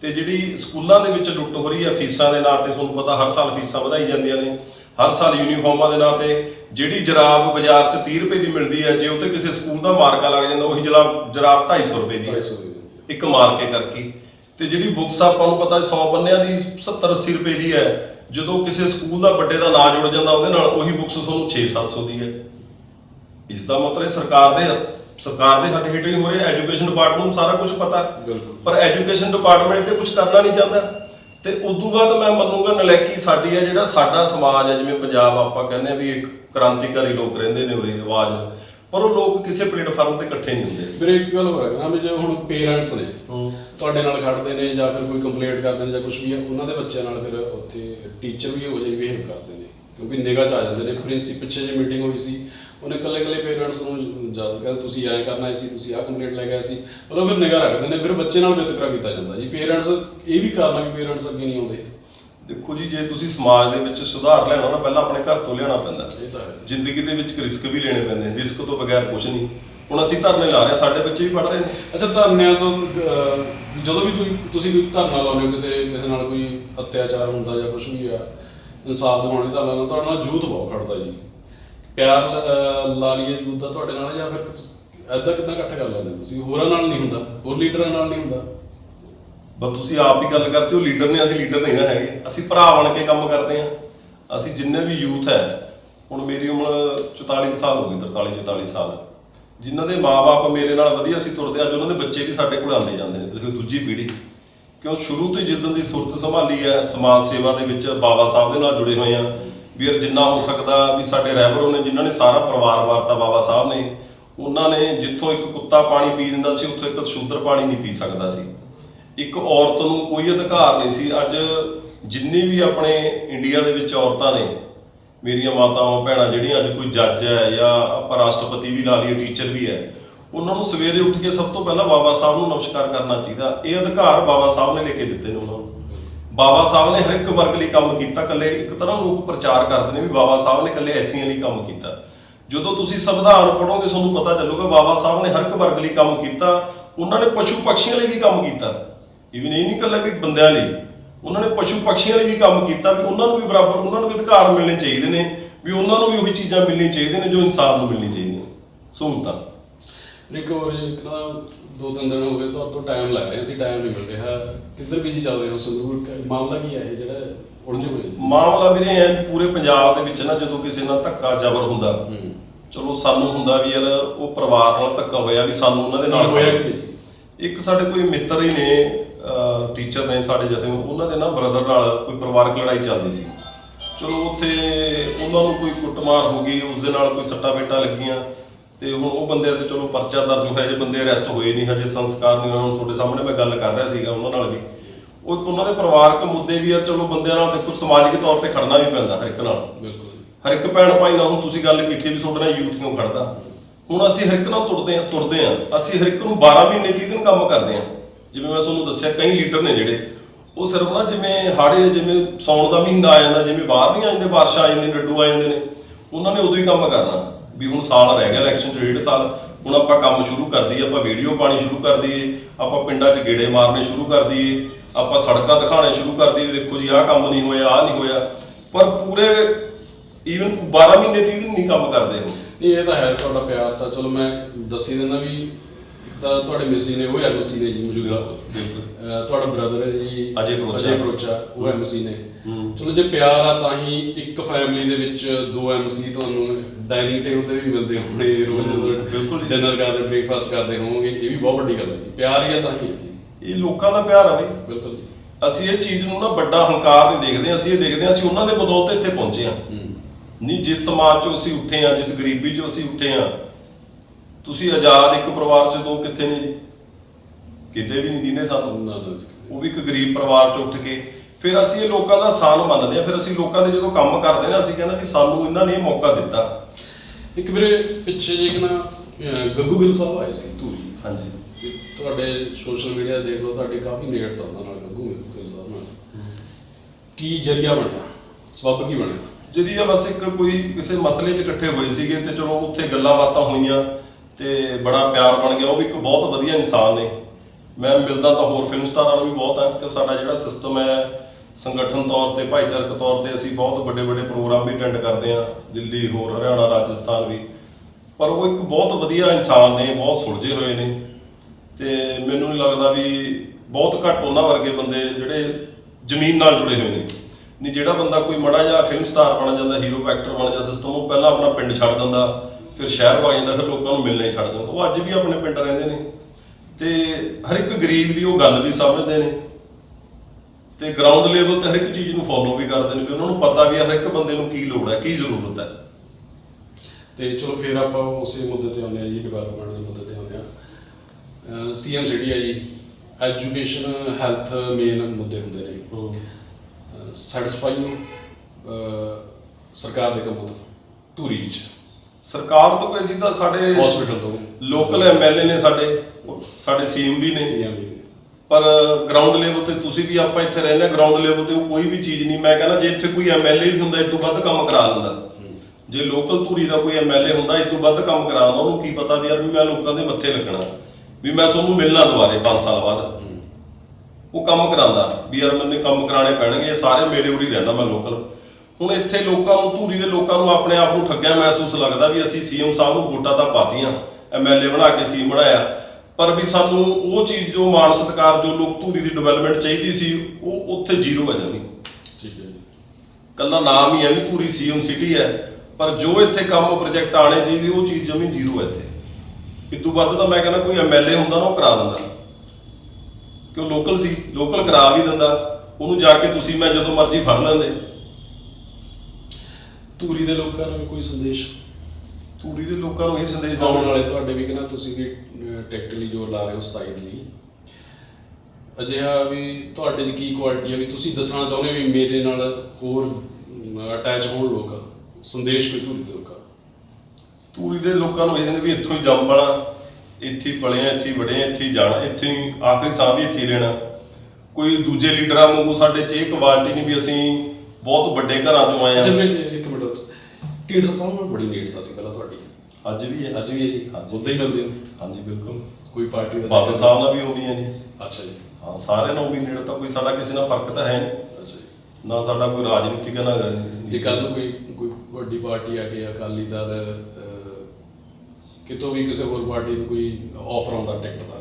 ਤੇ ਜਿਹੜੀ ਸਕੂਲਾਂ ਦੇ ਵਿੱਚ ਲੁੱਟ ਹੋ ਰਹੀ ਹੈ, ਫੀਸਾਂ ਦੇ ਨਾਂ ਤੇ ਤੁਹਾਨੂੰ ਪਤਾ ਹਰ ਸਾਲ ਫੀਸਾਂ ਵਧਾਈ ਜਾਂਦੀਆਂ ਨੇ। ਹਰ ਸਾਲ ਯੂਨੀਫਾਰਮਾਂ ਦੇ ਨਾਂ ਤੇ ਜਿਹੜੀ ਜਰਾਬ ਬਾਜ਼ਾਰ 'ਚ 30 ਰੁਪਏ ਦੀ ਮਿਲਦੀ ਹੈ ਜੇ ਉੱਤੇ ਕਿਸੇ ਸਕੂਲ ਦਾ ਮਾਰਕਾ ਲੱਗ ਜਾਂਦਾ ਉਹੀ ਜਰਾਬ ਜਰਾਬ 250 ਰੁਪਏ ਦੀ ਹੈ। 250 ਦੀ। ਇੱਕ ਮਾਰਕੇ ਕਰਕੇ। ਤੇ ਜਿਹੜੀ ਬੁੱਕਸ ਆਪਾਂ ਨੂੰ ਪਤਾ 100 ਪੰਨਿਆਂ ਦੀ 70 80 ਰੁਪਏ ਦੀ ਹੈ। ਜਦੋਂ ਕਿਸੇ ਸਕੂਲ ਦਾ ਵੱਡੇ ਦਾ ਨਾਂ ਜੁੜ ਜਾਂਦਾ ਉਹਦੇ ਨਾਲ ਉਹੀ ਬੁੱਕਸ ਤੁਹਾਨੂੰ 6-700 ਦੀ ਹੈ। ਇਸ ਦਾ ਮਤਲਬ ਸਰਕਾਰ ਦੇ ਸਰਕਾਰ ਦੇ ਹੱਥ ਹੇਠ ਨਹੀਂ ਹੋ ਰਿਹਾ ਐਜੂਕੇਸ਼ਨ ਡਿਪਾਰਟਮੈਂਟ ਨੂੰ ਸਾਰਾ ਕੁਝ ਪਤਾ। ਬਿਲਕੁਲ। ਪਰ ਐਜੂਕੇਸ਼ਨ ਡਿਪਾਰਟਮੈਂਟ ਤੇ ਕੁਝ ਕਰਨਾ ਨਹੀਂ ਚਾਹੁੰਦਾ। ਤੇ ਉਦੋਂ ਬਾਅਦ ਮੈਂ ਮੰਨੂਗਾ ਨਲੈਕੀ ਸਾਡੀ ਹੈ ਜਿਹੜਾ ਸਾਡਾ ਸਮਾਜ ਹੈ ਜਿਵੇਂ ਪੰਜਾਬ ਆਪਾਂ ਕਹਿੰਦੇ ਆ ਵੀ ਇੱਕ ਕ੍ਰਾਂਤੀਕਾਰੀ ਲੋਕ ਰਹਿੰਦੇ ਨੇ ਉਰੇ ਆਵਾਜ਼ ਪਰ ਉਹ ਲੋਕ ਕਿਸੇ ਪਲੇਟਫਾਰਮ ਤੇ ਇਕੱਠੇ ਨਹੀਂ ਹੁੰਦੇ। ਵੀਰੇ ਇੱਕ ਗੱਲ ਹੋਰ ਹੈ ਨਾ ਵੀ ਜੇ ਹੁਣ ਪੇਰੈਂਟਸ ਨੇ ਤੁਹਾਡੇ ਨਾਲ ਖੜਦੇ ਨੇ ਜਾਂ ਫਿਰ ਕੋਈ ਕੰਪਲੇਂਟ ਕਰਦੇ ਨੇ ਜਾਂ ਕੁਝ ਵੀ ਹੈ ਉਹਨਾਂ ਦੇ ਬੱਚਿਆਂ ਨਾਲ ਫਿਰ ਉੱਥੇ ਟੀਚਰ ਵੀ ਹੋ ਜਿਹੇ ਬਿਹੇਵ ਕਰਦੇ ਨੇ ਕਿਉਂਕਿ ਨਿਗਾਹ ਚ ਆ ਜਾਂਦੇ ਨੇ। ਪ੍ਰਿੰਸੀਪਲ ਪਿੱਛੇ ਜੇ ਮੀਟਿੰਗ ਹੋਈ ਸੀ ਉਹਨੇ ਕੱਲੇ ਕੱਲੇ ਪੇਰੈਂਟਸ ਨੂੰ ਜਦ ਕਹਿੰਦੇ ਤੁਸੀਂ ਐਂ ਕਰਨਾ ਸੀ ਤੁਸੀਂ ਆਹ ਕੰਪਲੇਂਟ ਲੈ ਗਏ ਸੀ। ਮਤਲਬ ਫਿਰ ਨਿਗਾਹ ਰੱਖਦੇ ਨੇ ਫਿਰ ਬੱਚੇ ਨਾਲ ਵਿਤਕਰਾ ਕੀਤਾ ਜਾਂਦਾ ਜੀ। ਪੇਰੈਂਟਸ ਇਹ ਵੀ ਕਾਰਨ ਵੀ ਪੇਰੈਂਟਸ ਅੱਗੇ ਨਹੀਂ ਆਉਂਦੇ। ਦੇਖੋ ਜੀ ਜੇ ਤੁਸੀਂ ਸਮਾਜ ਦੇ ਵਿੱਚ ਸੁਧਾਰ ਲੈਣਾ ਨਾ ਪਹਿਲਾਂ ਆਪਣੇ ਘਰ ਤੋਂ ਲਿਆਉਣਾ ਪੈਂਦਾ। ਇਹ ਤਾਂ ਹੈ। ਜ਼ਿੰਦਗੀ ਦੇ ਵਿੱਚ ਰਿਸਕ ਵੀ ਲੈਣੇ ਪੈਂਦੇ ਰਿਸਕ ਤੋਂ ਬਗੈਰ ਕੁਝ ਨਹੀਂ। ਹੁਣ ਅਸੀਂ ਧਰਨੇ ਲਾ ਰਹੇ ਹਾਂ ਸਾਡੇ ਬੱਚੇ ਵੀ ਪੜ੍ਹ ਰਹੇ ਨੇ। ਅੱਛਾ ਧਰਨਿਆਂ ਤੋਂ ਜਦੋਂ ਵੀ ਤੁਸੀਂ ਤੁਸੀਂ ਕੋਈ ਧਰਨਾ ਲਾਉਂਦੇ ਹੋ ਕਿਸੇ ਕਿਸੇ ਨਾਲ ਕੋਈ ਅਤਿਆਚਾਰ ਹੁੰਦਾ ਜਾਂ ਕੁਝ ਵੀ ਆ ਇਨਸਾਫ ਦਿਵਾਉਣ ਲਈ ਧਰਨਾ ਲਾਉਂਦੇ ਤੁਹਾਡੇ ਨਾਲ ਜੂਥ ਬਹੁਤ ਖੜਦਾ ਜੀ। ਪਿਆਰ ਲ- ਲਾ ਲਈਏ ਜੂਥ ਦਾ ਤੁਹਾਡੇ ਨਾਲ ਜਾਂ ਫਿਰ ਐਦਾਂ ਕਿਦਾਂ ਇਕੱਠ ਕਰ ਲੈਂਦੇ ਤੁਸੀਂ ਹੋਰਾਂ ਨਾਲ ਨਹੀਂ ਹੁੰਦਾ, ਹੋਰ ਲੀਡਰਾਂ ਨਾਲ ਨਹੀਂ ਹੁੰਦਾ। ਬਸ ਤੁਸੀਂ ਆਪ ਹੀ ਗੱਲ ਕਰਦੇ ਹੋ ਲੀਡਰ ਨੇ, ਅਸੀਂ ਲੀਡਰ ਨਹੀਂ ਨਾ ਹੈਗੇ। ਅਸੀਂ ਭਰਾ ਬਣ ਕੇ ਕੰਮ ਕਰਦੇ ਹਾਂ। ਅਸੀਂ ਜਿੰਨੇ ਵੀ ਯੂਥ ਹੈ, ਹੁਣ ਮੇਰੀ ਉਮਰ 44 ਕੁ ਸਾਲ ਹੋ ਗਈ 43 44 ਸਾਲ। ਜਿਨ੍ਹਾਂ ਦੇ ਮਾਪੇ ਮੇਰੇ ਨਾਲ ਵਧੀਆ ਸੀ ਤੁਰਦੇ ਅੱਜ ਉਹਨਾਂ ਦੇ ਬੱਚੇ ਵੀ ਸਾਡੇ ਕੋਲ ਆਉਂਦੇ ਜਾਂਦੇ ਨੇ, ਤੁਸੀਂ ਦੂਜੀ ਪੀੜ੍ਹੀ। ਕਿਉਂ? ਸ਼ੁਰੂ ਤੋਂ ਹੀ ਜਿੱਦਣ ਦੀ ਸੁਰਤ ਸੰਭਾਲੀ ਹੈ, ਸਮਾਜ ਸੇਵਾ ਦੇ ਵਿੱਚ ਬਾਬਾ ਸਾਹਿਬ ਦੇ ਨਾਲ ਜੁੜੇ ਹੋਏ ਆ ਵੀ ਯਾਰ ਜਿੰਨਾ ਹੋ ਸਕਦਾ ਵੀ ਸਾਡੇ ਰਹਿਬਰੋਂ ਨੇ ਜਿਨ੍ਹਾਂ ਨੇ ਸਾਰਾ ਪਰਿਵਾਰ ਵਾਰਤਾ ਬਾਬਾ ਸਾਹਿਬ ਨੇ, ਉਹਨਾਂ ਨੇ ਜਿੱਥੋਂ ਇੱਕ ਕੁੱਤਾ ਪਾਣੀ ਪੀ ਦਿੰਦਾ ਸੀ, ਉੱਥੋਂ ਇੱਕ ਸ਼ੂਦਰ ਪਾਣੀ ਨਹੀਂ ਪੀ ਸਕਦਾ ਸੀ। ਇੱਕ ਔਰਤ ਨੂੰ ਕੋਈ ਅਧਿਕਾਰ ਨਹੀਂ ਸੀ। ਅੱਜ ਜਿੰਨੀ ਵੀ ਆਪਣੇ ਇੰਡੀਆ ਦੇ ਵਿੱਚ ਔਰਤਾਂ ਨੇ, ਮੇਰੀਆਂ ਮਾਤਾਵਾਂ, ਭੈਣਾਂ ਜਿਹੜੀਆਂ ਅੱਜ ਕੋਈ ਜੱਜ ਹੈ ਜਾਂ ਆਪਾਂ ਰਾਸ਼ਟਰਪਤੀ ਵੀ ਲਾ ਲਈਏ, ਟੀਚਰ ਵੀ ਹੈ, ਉਹਨਾਂ ਨੂੰ ਸਵੇਰੇ ਉੱਠ ਕੇ ਸਭ ਤੋਂ ਪਹਿਲਾਂ ਬਾਬਾ ਸਾਹਿਬ ਨੂੰ ਨਮਸਕਾਰ ਕਰਨਾ ਚਾਹੀਦਾ। ਇਹ ਅਧਿਕਾਰ ਬਾਬਾ ਸਾਹਿਬ ਨੇ ਲੈ ਕੇ ਦਿੱਤੇ ਨੇ ਉਹਨਾਂ ਨੂੰ। ਬਾਬਾ ਸਾਹਿਬ ਨੇ ਹਰ ਇੱਕ ਵਰਗ ਲਈ ਕੰਮ ਕੀਤਾ ਕੱਲੇ ਇੱਕ ਤਰ੍ਹਾਂ ਲੋਕ ਪ੍ਰਚਾਰ ਕਰਦੇ ਨੇ ਵੀ ਬਾਬਾ ਸਾਹਿਬ ਨੇ ਕੱਲੇ ਐਸੀਆਂ ਲਈ ਕੰਮ ਕੀਤਾ। ਜਦੋਂ ਤੁਸੀਂ ਸੰਵਿਧਾਨ ਪੜ੍ਹੋਗੇ, ਤੁਹਾਨੂੰ ਪਤਾ ਚੱਲੂਗਾ ਬਾਬਾ ਸਾਹਿਬ ਨੇ ਹਰ ਇੱਕ ਵਰਗ ਲਈ ਕੰਮ ਕੀਤਾ, ਉਹਨਾਂ ਨੇ ਪਸ਼ੂ ਪਕਸ਼ੀਆਂ ਲਈ ਵੀ ਕੰਮ ਕੀਤਾ। ਇਹ ਵੀ ਨਹੀਂ ਨਹੀਂ ਕੱਲੇ ਵੀ ਬੰਦਿਆਂ ਲਈ। ਉਹਨਾਂ ਨੇ ਪਸ਼ੂ ਪਕਸ਼ੀਆਂ ਲਈ ਵੀ ਕੰਮ ਕੀਤਾ ਵੀ ਉਹਨਾਂ ਨੂੰ ਵੀ ਬਰਾਬਰ, ਉਹਨਾਂ ਨੂੰ ਵੀ ਅਧਿਕਾਰ ਮਿਲਣੇ ਚਾਹੀਦੇ ਨੇ, ਵੀ ਉਹਨਾਂ ਨੂੰ ਵੀ ਉਹੀ ਚੀਜ਼ਾਂ ਮਿਲਣੀਆਂ ਚਾਹੀਦੀਆਂ ਨੇ ਜੋ ਇਨਸਾਨ ਨੂੰ ਮਿਲਣੀ ਚਾਹੀਦੀਆਂ ਸਹੂਲਤਾਂ। ਇੱਕ ਹੋਰ ਇੱਕ ਨਾ ਦੋ ਤਿੰਨ ਦਿਨ ਹੋ ਗਏ ਤੋਂ ਤੋਂ ਟਾਈਮ ਲੱਗ ਰਿਹਾ ਸੀ ਟਾਈਮ ਨਹੀਂ ਮਿਲ ਰਿਹਾ ਕਿੱਧਰ ਬਿਜ਼ੀ ਚੱਲ ਰਹੇ ਹੋ ਕ- ਮਾਮਲਾ ਕੀ ਹੈ ਇਹ ਜਿਹੜਾ ਉਲਝੇ ਹੋਏ? ਮਾਮਲਾ ਵੀਰੇ ਐ ਵੀ ਪੂਰੇ ਪੰਜਾਬ ਦੇ ਵਿੱਚ ਨਾ ਜਦੋਂ ਕਿਸੇ ਨਾਲ ਧੱਕਾ ਜ਼ਬਰ ਹੁੰਦਾ। ਚਲੋ ਸਾਨੂੰ ਹੁੰਦਾ ਵੀ ਯਾਰ ਉਹ ਪਰਿਵਾਰ ਨਾਲ ਧੱਕਾ ਹੋਇਆ ਵੀ ਸਾਨੂੰ ਉਹਨਾਂ ਦੇ ਨਾਲ ਹੋਇਆ ਕੀ? ਇੱਕ ਸਾਡੇ ਕੋਈ ਮਿੱਤਰ ਹੀ ਨੇ ਟੀਚਰ ਨੇ ਸਾਡੇ ਜਥੇ ਉਹਨਾਂ ਦੇ ਨਾ ਬ੍ਰਦਰ ਨਾਲ ਕੋਈ ਪਰਿਵਾਰਕ ਲੜਾਈ ਚੱਲਦੀ ਸੀ ਚਲੋ ਉੱਥੇ ਉਹਨਾਂ ਨੂੰ ਕੋਈ ਕੁੱਟਮਾਰ ਹੋ ਗਈ ਉਸ ਦੇ ਨਾਲ ਕੋਈ ਸੱਟਾ ਬੇਟਾ ਲੱਗੀਆਂ ਤੇ ਹੁਣ ਉਹ ਬੰਦੇ ਤੇ ਚਲੋ ਪਰਚਾ ਦਰਜ ਹੋਇਆ ਜੇ ਬੰਦੇ ਅਰੈਸਟ ਹੋਏ ਨਹੀਂ ਹਜੇ ਸੰਸਕਾਰ ਨਹੀਂ ਹੋਇਆ ਹੁਣ ਤੁਹਾਡੇ ਸਾਹਮਣੇ ਮੈਂ ਗੱਲ ਕਰ ਰਿਹਾ ਸੀਗਾ ਉਹਨਾਂ ਨਾਲ ਵੀ। ਉਹ ਇੱਕ ਉਹਨਾਂ ਦੇ ਪਰਿਵਾਰਕ ਮੁੱਦੇ ਵੀ ਆ ਚਲੋ ਬੰਦਿਆਂ ਨਾਲ ਦੇਖੋ ਸਮਾਜਿਕ ਤੌਰ ਤੇ ਖੜਨਾ ਵੀ ਪੈਂਦਾ ਹਰ ਇੱਕ ਨਾਲ। ਬਿਲਕੁਲ। ਹਰ ਇੱਕ ਭੈਣ ਭਾਈ ਨਾਲ ਹੁਣ ਤੁਸੀਂ ਗੱਲ ਕੀਤੀ ਵੀ ਤੁਹਾਡੇ ਨਾਲ ਯੂਥ ਕਿਉਂ ਖੜਦਾ? ਹੁਣ ਅਸੀਂ ਹਰ ਇੱਕ ਨਾਲ ਤੁਰਦੇ ਆ ਤੁਰਦੇ ਆ ਅਸੀਂ ਹਰ ਇੱਕ ਨੂੰ 12 ਮਹੀਨੇ 30 ਦਿਨ ਕੰਮ ਕਰਦੇ ਆ ਜਿਵੇਂ ਮੈਂ ਤੁਹਾਨੂੰ ਦੱਸਿਆ ਕਈ ਲੀਡਰ ਨੇ ਜਿਹੜੇ ਉਹ ਸਿਰਫ ਨਾ ਜਿਵੇਂ ਹਾੜੇ ਜਿਵੇਂ ਸੌਣ ਦਾ ਮਹੀਨਾ ਆ ਜਾਂਦਾ ਜਿਵੇਂ ਬਾਹਰ ਨਹੀਂ ਆ ਜਾਂਦੇ ਬਾਰਿਸ਼ਾਂ ਆ ਜਾਂਦੀਆਂ ਡੱਡੂ ਆ ਜਾਂਦੇ ਨੇ ਉਹਨਾਂ ਨੇ ਉਦੋਂ ਹੀ ਕੰਮ ਕਰਨਾ। ਵੀ ਹੁਣ ਸਾਲ ਰਹਿ ਗਿਆ ਇਲੈਕਸ਼ਨ ਚ, ਡੇਢ ਸਾਲ ਹੁਣ ਆਪਾਂ ਕੰਮ ਸ਼ੁਰੂ ਕਰ ਦਈਏ, ਆਪਾਂ ਵੀਡੀਓ ਪਾਣੀ ਸ਼ੁਰੂ ਕਰ ਦਈਏ, ਆਪਾਂ ਪਿੰਡਾਂ 'ਚ ਗੇੜੇ ਮਾਰਨੇ ਸ਼ੁਰੂ ਕਰ ਦਈਏ, ਆਪਾਂ ਸੜਕਾਂ ਦਿਖਾਣੇ ਸ਼ੁਰੂ ਕਰ ਦਈਏ, ਵੀ ਦੇਖੋ ਜੀ, ਆਹ ਕੰਮ ਨਹੀਂ ਹੋਇਆ, ਆਹ ਨਹੀਂ ਹੋਇਆ। ਪਰ ਪੂਰੇ ਈਵਨ 12 ਮਹੀਨੇ 30 ਨਹੀਂ ਕੰਮ ਕਰਦੇ ਉਹ। ਇਹ ਤਾਂ ਹੈ ਤੁਹਾਡਾ ਪਿਆਰ ਤਾਂ ਚਲੋ ਮੈਂ ਦੱਸੀ ਦਿੰਦਾ ਵੀ ਤਾਂ ਤੁਹਾਡੇ ਮਿਸੀ ਨੇ ਉਹ ਐਮਸੀ ਨੇ ਜੀ ਮੌਜੂਦਾ। ਅਹ ਤੁਹਾਡਾ ਬ੍ਰਦਰ ਹੈ ਜੀ ਅਜੇ ਕਰੋਚਾ। ਅਜੇ ਕਰੋਚਾ ਉਹ ਐਮਸੀ ਨੇ। ਚਲੋ ਜੇ ਪਿਆਰ ਆ ਤਾਂ ਹੀ ਇੱਕ ਫੈਮਿਲੀ ਦੇ ਵਿੱਚ ਦੋ ਐਮਸੀ ਤੁਹਾਨੂੰ ਡਾਈਨਿੰਗ ਟੇਬਲ ਤੇ ਵੀ ਮਿਲਦੇ ਹੋਣੇ ਰੋਜ਼ ਬਿਲਕੁਲ ਜੀ। ਡਿਨਰ ਕਰਦੇ ਬ੍ਰੇਕਫਾਸਟ ਕਰਦੇ ਹੋਵੋਗੇ ਇਹ ਵੀ ਬਹੁਤ ਵੱਡੀ ਗੱਲ ਹੈ ਜੀ। ਪਿਆਰ ਹੀ ਆ ਤਾਂ ਹੀ ਹੈ ਜੀ। ਇਹ ਲੋਕਾਂ ਦਾ ਪਿਆਰ ਆ ਬਈ। ਬਿਲਕੁਲ ਜੀ। ਅਸੀਂ ਇਹ ਚੀਜ਼ ਨੂੰ ਨਾ ਵੱਡਾ ਹੰਕਾਰ ਨਹੀਂ ਦੇਖਦੇ ਅਸੀਂ ਇਹ ਦੇਖਦੇ ਹਾਂ ਅਸੀਂ ਉਹਨਾਂ ਦੇ ਬਦੌਲਤ ਇੱਥੇ ਪਹੁੰਚੇ ਹਾਂ। ਨਹੀਂ ਜਿਸ ਸਮਾਜ ਚੋਂ ਅਸੀਂ ਉੱਠੇ ਹਾਂ ਜਿਸ ਗਰੀਬੀ ਚੋਂ ਅਸੀਂ ਉੱਠੇ ਹਾਂ ਤੁਸੀਂ ਆਜ਼ਾਦ ਇੱਕ ਪਰਿਵਾਰ ਚ ਦੋ ਕਿੱਥੇ ਨੇ ਜੀ? ਕਿਤੇ ਵੀ ਨਹੀਂ ਦਿੰਦੇ ਸਾਨੂੰ। ਨਾ ਨਾ ਜੀ। ਉਹ ਵੀ ਇੱਕ ਗਰੀਬ ਪਰਿਵਾਰ ਚ ਉੱਠ ਕੇ। ਫਿਰ ਅਸੀਂ ਇਹ ਲੋਕਾਂ ਦਾ ਸਾਨ ਮੰਨਦੇ ਹਾਂ। ਫਿਰ ਅਸੀਂ ਲੋਕਾਂ ਦੇ ਜਦੋਂ ਕੰਮ ਕਰਦੇ ਨੇ ਅਸੀਂ ਕਹਿੰਦੇ ਵੀ ਸਾਨੂੰ ਇਹਨਾਂ ਨੇ ਇਹ ਮੌਕਾ ਦਿੱਤਾ। ਇੱਕ ਮੇਰੇ ਪਿੱਛੇ ਜੇ ਕਿ ਨਾ ਅਹ ਗੱਗੂ ਗਿੱਲ ਸਾਹਿਬ ਆਏ ਸੀ ਧੂਰੀ। ਹਾਂਜੀ। ਕਿ ਤੁਹਾਡੇ ਸੋਸ਼ਲ ਮੀਡੀਆ ਦੇਖ ਲਓ ਤੁਹਾਡੇ ਕਾਫੀ ਨੇੜ ਤਾਂ ਉਹਨਾਂ ਨਾਲ ਗੱਗੂ ਗਿੱਲ ਸਾਹਿਬ ਨਾਲ। ਕੀ ਜਰੀਆ ਬਣਿਆ? ਸਬਬ ਕੀ ਬਣਿਆ? ਜਦੀ ਬਸ ਇੱਕ ਕੋਈ ਕਿਸੇ ਮਸਲੇ 'ਚ ਇਕੱਠੇ ਹੋਏ ਸੀਗੇ ਤੇ ਚਲੋ ਉੱਥੇ ਗੱਲਾਂ ਬਾਤਾਂ ਹੋਈਆਂ। ਤੇ ਬੜਾ ਪਿਆਰ ਬਣ ਗਿਆ। ਉਹ ਵੀ ਇੱਕ ਬਹੁਤ ਵਧੀਆ ਇਨਸਾਨ ਨੇ। ਮੈਂ ਮਿਲਦਾ ਤਾਂ ਹੋਰ ਫਿਲਮ ਸਟਾਰਾਂ ਨੂੰ ਵੀ ਬਹੁਤ ਹੈ ਕਿ ਸਾਡਾ ਜਿਹੜਾ ਸਿਸਟਮ ਹੈ, ਸੰਗਠਨ ਤੌਰ ਤੇ, ਭਾਈਚਾਰਕ ਤੌਰ ਤੇ ਅਸੀਂ ਬਹੁਤ ਵੱਡੇ ਵੱਡੇ ਪ੍ਰੋਗਰਾਮ ਵੀ ਅਟੈਂਡ ਕਰਦੇ ਹਾਂ, ਦਿੱਲੀ ਹੋਰ, ਹਰਿਆਣਾ, ਰਾਜਸਥਾਨ ਵੀ। ਪਰ ਉਹ ਇੱਕ ਬਹੁਤ ਵਧੀਆ ਇਨਸਾਨ ਨੇ, ਬਹੁਤ ਸੁਲਝੇ ਹੋਏ ਨੇ। ਤੇ ਮੈਨੂੰ ਨਹੀਂ ਲੱਗਦਾ ਵੀ ਬਹੁਤ ਘੱਟ ਉਹਨਾਂ ਵਰਗੇ ਬੰਦੇ ਜਿਹੜੇ ਜ਼ਮੀਨ ਨਾਲ ਜੁੜੇ ਹੋਏ ਨੇ। ਨਹੀਂ ਜਿਹੜਾ ਬੰਦਾ ਕੋਈ ਮੜਾ ਜਾਂ ਫਿਲਮ ਸਟਾਰ ਬਣ ਜਾਂਦਾ ਹੀਰੋ ਐਕਟਰ ਬਣ ਜਾਂਦਾ ਸਿਸਟਮ ਉਹ ਪਹਿਲਾਂ ਆਪਣਾ ਪਿੰਡ ਛੱਡ ਦਿੰਦਾ। ਫਿਰ ਸ਼ਹਿਰ ਵਗ ਜਾਂਦਾ ਫਿਰ ਲੋਕਾਂ ਨੂੰ ਮਿਲਣਾ ਹੀ ਛੱਡ ਦਿੰਦਾ। ਉਹ ਅੱਜ ਵੀ ਆਪਣੇ ਪਿੰਡ ਰਹਿੰਦੇ ਨੇ। ਤੇ ਹਰ ਇੱਕ ਗਰੀਬ ਦੀ ਉਹ ਗੱਲ ਵੀ ਸਮਝਦੇ ਨੇ। ਤੇ ਗਰਾਊਂਡ ਲੈਵਲ ਤੇ ਹਰ ਇੱਕ ਚੀਜ਼ ਨੂੰ ਫੋਲੋ ਵੀ ਕਰਦੇ ਨੇ। ਵੀ ਉਹਨਾਂ ਨੂੰ ਪਤਾ ਵੀ ਹਰ ਇੱਕ ਬੰਦੇ ਨੂੰ ਕੀ ਲੋੜ ਹੈ ਕੀ ਜ਼ਰੂਰਤ ਹੈ। ਤੇ ਚਲੋ ਫਿਰ ਆਪਾਂ ਉਸੇ ਮੁੱਦੇ ਤੇ ਆਉਂਦੇ ਆ ਜੀ ਡਿਵੈਲਪਮੈਂਟ ਦੇ ਮੁੱਦੇ ਤੇ ਆਉਂਦੇ ਆ ਸੀਐਮ ਸਿਟੀ ਹੈ ਜੀ। ਐਜੂਕੇਸ਼ਨ ਹੈਲਥ ਮੇਨ ਮੁੱਦੇ ਹੁੰਦੇ ਨੇ। ਸੈਟੀਸਫਾਈ ਸਰਕਾਰ ਦੇ ਕੰਮਾਂ ਤੋਂ ਧੂਰੀ ਵਿੱਚ। ਸਰਕਾਰ ਤੋਂ ਕੋਈ ਸਿੱਧਾ ਸਾਡੇ ਹਸਪੀਟਲ ਤੋਂ। ਲੋਕਲ ਐਮਐਲਏ ਨੇ ਸਾਡੇ ਸਾਡੇ ਸੀਐਮ ਵੀ ਨੇ। ਸੀਐਮ ਵੀ ਪਰ ਗਰਾਊਂਡ ਲੈਵਲ ਤੇ ਤੁਸੀਂ ਵੀ ਆਪਾਂ ਇੱਥੇ ਰਹਿੰਦੇ ਆ ਗਰਾਊਂਡ ਲੈਵਲ ਤੇ ਕੋਈ ਵੀ ਚੀਜ਼ ਨਹੀਂ। ਮੈਂ ਕਹਿੰਦਾ ਜੇ ਇੱਥੇ ਕੋਈ ਐਮਐਲਏ ਵੀ ਹੁੰਦਾ ਇਸ ਤੋਂ ਵੱਧ ਕੰਮ ਕਰਾ ਲੈਂਦਾ ਜੇ ਲੋਕਲ ਧੂਰੀ ਦਾ ਕੋਈ ਐਮਐਲਏ ਹੁੰਦਾ ਇਸ ਤੋਂ ਵੱਧ ਕੰਮ ਕਰਾ ਲੈਂਦਾ ਉਹਨੂੰ ਕੀ ਪਤਾ ਵੀ ਯਾਰ ਵੀ ਮੈਂ ਲੋਕਾਂ ਦੇ ਮੱਥੇ ਲੱਗਣਾ। ਵੀ ਮੈਂ ਤੁਹਾਨੂੰ ਮਿਲਣਾ ਦੁਬਾਰੇ 5 ਸਾਲ ਬਾਅਦ। ਉਹ ਕੰਮ ਕਰਾਉਂਦਾ। ਵੀ ਯਾਰ ਮੈਨੂੰ ਕੰਮ ਕਰਾਣੇ ਪੈਣਗੇ ਇਹ ਸਾਰੇ ਮੇਰੇ ਉਰੀ ਰਹਿਣਾ ਮੈਂ ਲੋਕਲ ਹੁਣ ਇੱਥੇ ਲੋਕਾਂ ਨੂੰ ਧੂਰੀ ਦੇ ਲੋਕਾਂ ਨੂੰ ਆਪਣੇ ਆਪ ਨੂੰ ਠੱਗਿਆ ਮਹਿਸੂਸ ਲੱਗਦਾ ਵੀ ਅਸੀਂ ਸੀਐਮ ਸਾਹਿਬ ਨੂੰ ਵੋਟਾਂ ਤਾਂ ਪਾਤੀਆਂ ਐਮਐਲਏ ਬਣਾ ਕੇ ਸੀਐਮ ਬਣਾਇਆ। ਪਰ ਵੀ ਸਾਨੂੰ ਉਹ ਚੀਜ਼ ਜੋ ਮਾਨ ਸਤਿਕਾਰ ਜੋ ਲੋਕ ਧੂਰੀ ਦੀ ਡਿਵੈਲਪਮੈਂਟ ਚਾਹੀਦੀ ਸੀ ਉਹ ਉੱਥੇ ਜ਼ੀਰੋ ਹੈ ਜਮੀ ਠੀਕ ਹੈ ਜੀ। ਕੱਲਾ ਨਾਮ ਹੀ ਹੈ ਵੀ ਧੂਰੀ ਸੀਐਮ ਸਿਟੀ ਹੈ ਪਰ ਜੋ ਇੱਥੇ ਕੰਮ ਪ੍ਰੋਜੈਕਟ ਆਣੇ ਚਾਹੀਦੇ ਉਹ ਚੀਜ਼ ਜਮੀ ਜ਼ੀਰੋ ਹੈ ਇੱਥੇ। ਇਦੋਂ ਵੱਧ ਤਾਂ ਮੈਂ ਕਹਿੰਦਾ ਕੋਈ ਐਮਐਲਏ ਹੁੰਦਾ ਨਾ ਉਹ ਕਰਾ ਦਿੰਦਾ। ਕਿਉਂ ਲੋਕਲ ਸੀ? ਲੋਕਲ ਕਰਾ ਵੀ ਦਿੰਦਾ। ਉਹਨੂੰ ਜਾ ਕੇ ਤੁਸੀਂ ਮੈਂ ਜਦੋਂ ਮਰਜ਼ੀ ਫੜ ਲੈਂਦੇ। ਧੂਰੀ ਦੇ ਲੋਕਾਂ ਨੂੰ ਵੀ ਕੋਈ ਸੰਦੇਸ਼? ਧੂਰੀ ਦੇ ਲੋਕਾਂ ਨੂੰ ਇਹ ਸੰਦੇਸ਼ ਆਉਣ ਦੇਣਾ ਵਾਲੇ ਤੁਹਾਡੇ ਵੀ ਕਹਿੰਦਾ ਤੁਸੀਂ ਵੀ ਟਿਕਟ ਲਈ ਜੋਰ ਲਾ ਰਹੇ ਹੋ 27 ਲਈ। ਅਜਿਹਾ ਵੀ ਤੁਹਾਡੇ 'ਚ ਕੀ ਕੁਆਲਿਟੀ ਹੈ ਵੀ ਤੁਸੀਂ ਦੱਸਣਾ ਚਾਹੁੰਦੇ ਵੀ ਮੇਰੇ ਨਾਲ ਹੋਰ ਅਟੈਚ ਹੋਣ ਲੋਕ ਸੰਦੇਸ਼ ਕੋਈ ਧੂਰੀ ਦੇ ਲੋਕਾਂ ਧੂਰੀ ਦੇ ਲੋਕਾਂ ਨੂੰ ਇਹ ਕਹਿੰਦੇ ਵੀ ਇੱਥੋਂ ਹੀ ਜੰਮ ਪਣਾ ਇੱਥੇ ਪਲੇ ਆ ਇੱਥੇ ਵੜੇ ਆ ਇੱਥੇ ਜਾਣਾ ਇੱਥੇ ਆਖਰੀ ਸਾਹ ਵੀ ਇੱਥੇ ਰਹਿਣਾ। ਕੋਈ ਦੂਜੇ ਲੀਡਰਾਂ ਵਾਂਗੂ ਸਾਡੇ 'ਚ ਇਹ ਕੁਆਲਿਟੀ ਨਹੀਂ ਵੀ ਅਸੀਂ ਬਹੁਤ ਵੱਡੇ ਘਰਾਂ ਚੋਂ ਆਏ ਆ। ਮੈਂ ਇੱਕ ਮਿੰਟ ਢੀਂਡਸਾ ਸਾਹਿਬ ਨਾਲ ਬੜੀ ਨੇੜਤਾ ਸੀ ਪਹਿਲਾਂ ਤੁਹਾਡੀ। ਅੱਜ ਵੀ ਹੈ ਅੱਜ ਵੀ ਹੈ ਜੀ। ਹਾਂਜੀ। ਉੱਦਾਂ ਹੀ ਮਿਲਦੇ ਹੋ। ਹਾਂਜੀ ਬਿਲਕੁਲ। ਕੋਈ ਪਾਰਟੀ ਦਾ ਬਾਦਲ ਸਾਹਿਬ ਨਾਲ ਵੀ ਹੈ ਜੀ। ਅੱਛਾ ਜੀ। ਹਾਂ ਸਾਰਿਆਂ ਨਾਲ ਵੀ ਨੇੜੇ ਤਾਂ ਕੋਈ ਸਾਡਾ ਕਿਸੇ ਨਾਲ ਫ਼ਰਕ ਤਾਂ ਹੈ ਨਹੀਂ। ਅੱਛਾ ਜੀ। ਨਾ ਸਾਡਾ ਕੋਈ ਰਾਜਨੀਤਿਕ ਨਾ ਜੇ ਕੱਲ ਨੂੰ ਕੋਈ ਕੋਈ ਵੱਡੀ ਪਾਰਟੀ ਆ ਕੇ ਅਕਾਲੀ ਦਲ ਕਿਤੋਂ ਵੀ ਕਿਸੇ ਹੋਰ ਪਾਰਟੀ ਨੂੰ ਕੋਈ ਆਫਰ ਆਉਂਦਾ ਟਿਕਟ ਦਾ।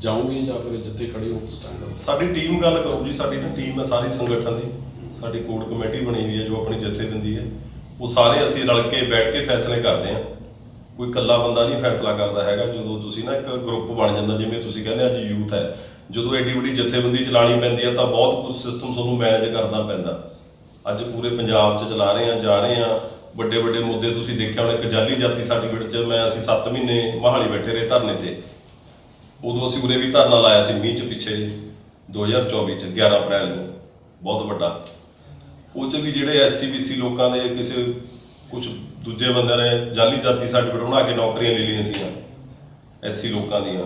ਜਾਓਗੇ ਜਾਂ ਫਿਰ ਜਿੱਥੇ ਖੜੇ ਹੋ ਸਟੈਂਡ ਸਾਡੀ ਟੀਮ ਗੱਲ ਕਰੋ ਜੀ ਸਾਡੀ ਨਾ ਟੀਮ ਹੈ ਸਾਰੀ ਸੰਗਠਨ ਦੀ। ਸਾਡੀ ਕੋਡ ਕਮੇਟੀ ਬਣੀ ਹੋਈ ਹੈ ਜੋ ਆਪਣੀ ਜਥੇਬੰਦੀ ਹੈ। ਉਹ ਸਾਰੇ ਅਸੀਂ ਰਲ ਕੇ ਬੈਠ ਕੇ ਫੈਸਲੇ ਕਰਦੇ ਹਾਂ। ਕੋਈ ਇਕੱਲਾ ਬੰਦਾ ਨਹੀਂ ਫੈਸਲਾ ਕਰਦਾ ਹੈਗਾ। ਜਦੋਂ ਤੁਸੀਂ ਨਾ ਇੱਕ ਗਰੁੱਪ ਬਣ ਜਾਂਦਾ, ਜਿਵੇਂ ਤੁਸੀਂ ਕਹਿੰਦੇ ਅੱਜ ਯੂਥ ਹੈ, ਜਦੋਂ ਐਡੀ ਵੱਡੀ ਜਥੇਬੰਦੀ ਚਲਾਣੀ ਪੈਂਦੀ ਹੈ, ਤਾਂ ਬਹੁਤ ਕੁਝ ਸਿਸਟਮ ਤੁਹਾਨੂੰ ਮੈਨੇਜ ਕਰਨਾ ਪੈਂਦਾ। ਅੱਜ ਪੂਰੇ ਪੰਜਾਬ 'ਚ ਚਲਾ ਰਹੇ ਹਾਂ, ਜਾ ਰਹੇ ਹਾਂ। ਵੱਡੇ ਵੱਡੇ ਮੁੱਦੇ ਤੁਸੀਂ ਦੇਖਿਆ ਹੋਣਾ, ਇੱਕ ਜਾਲੀ ਜਾਤੀ ਸਰਟੀਫਿਕੇਟ 'ਚ ਮੈਂ ਅਸੀਂ 7 ਮਹੀਨੇ ਮਹਾਲੀ ਬੈਠੇ ਰਹੇ ਧਰਨੇ ਤੇ। ਉਦੋਂ ਅਸੀਂ ਉਰੇ ਵੀ ਧਰਨਾ ਲਾਇਆ ਸੀ, ਮੀਂਹ ਚ ਪਿੱਛੇ। 2024 ਚ 11 ਅਪ੍ਰੈਲ ਨੂੰ। ਬਹੁਤ ਵੱਡਾ। ਉਹ ਚ ਵੀ ਜਿਹੜੇ ਐਸਸੀ ਬੀਸੀ ਲੋਕਾਂ ਦੇ ਕਿਸੇ ਕੁਝ ਦੂਜੇ ਬੰਦਿਆਂ ਨੇ ਜਾਲੀ ਜਾਤੀ ਸਰਟੀਫਿਕੇਟ ਬਣਾ ਕੇ ਨੌਕਰੀਆਂ ਲੈ ਲਈਆਂ ਸੀਆਂ ਐਸਸੀ ਲੋਕਾਂ ਦੀਆਂ।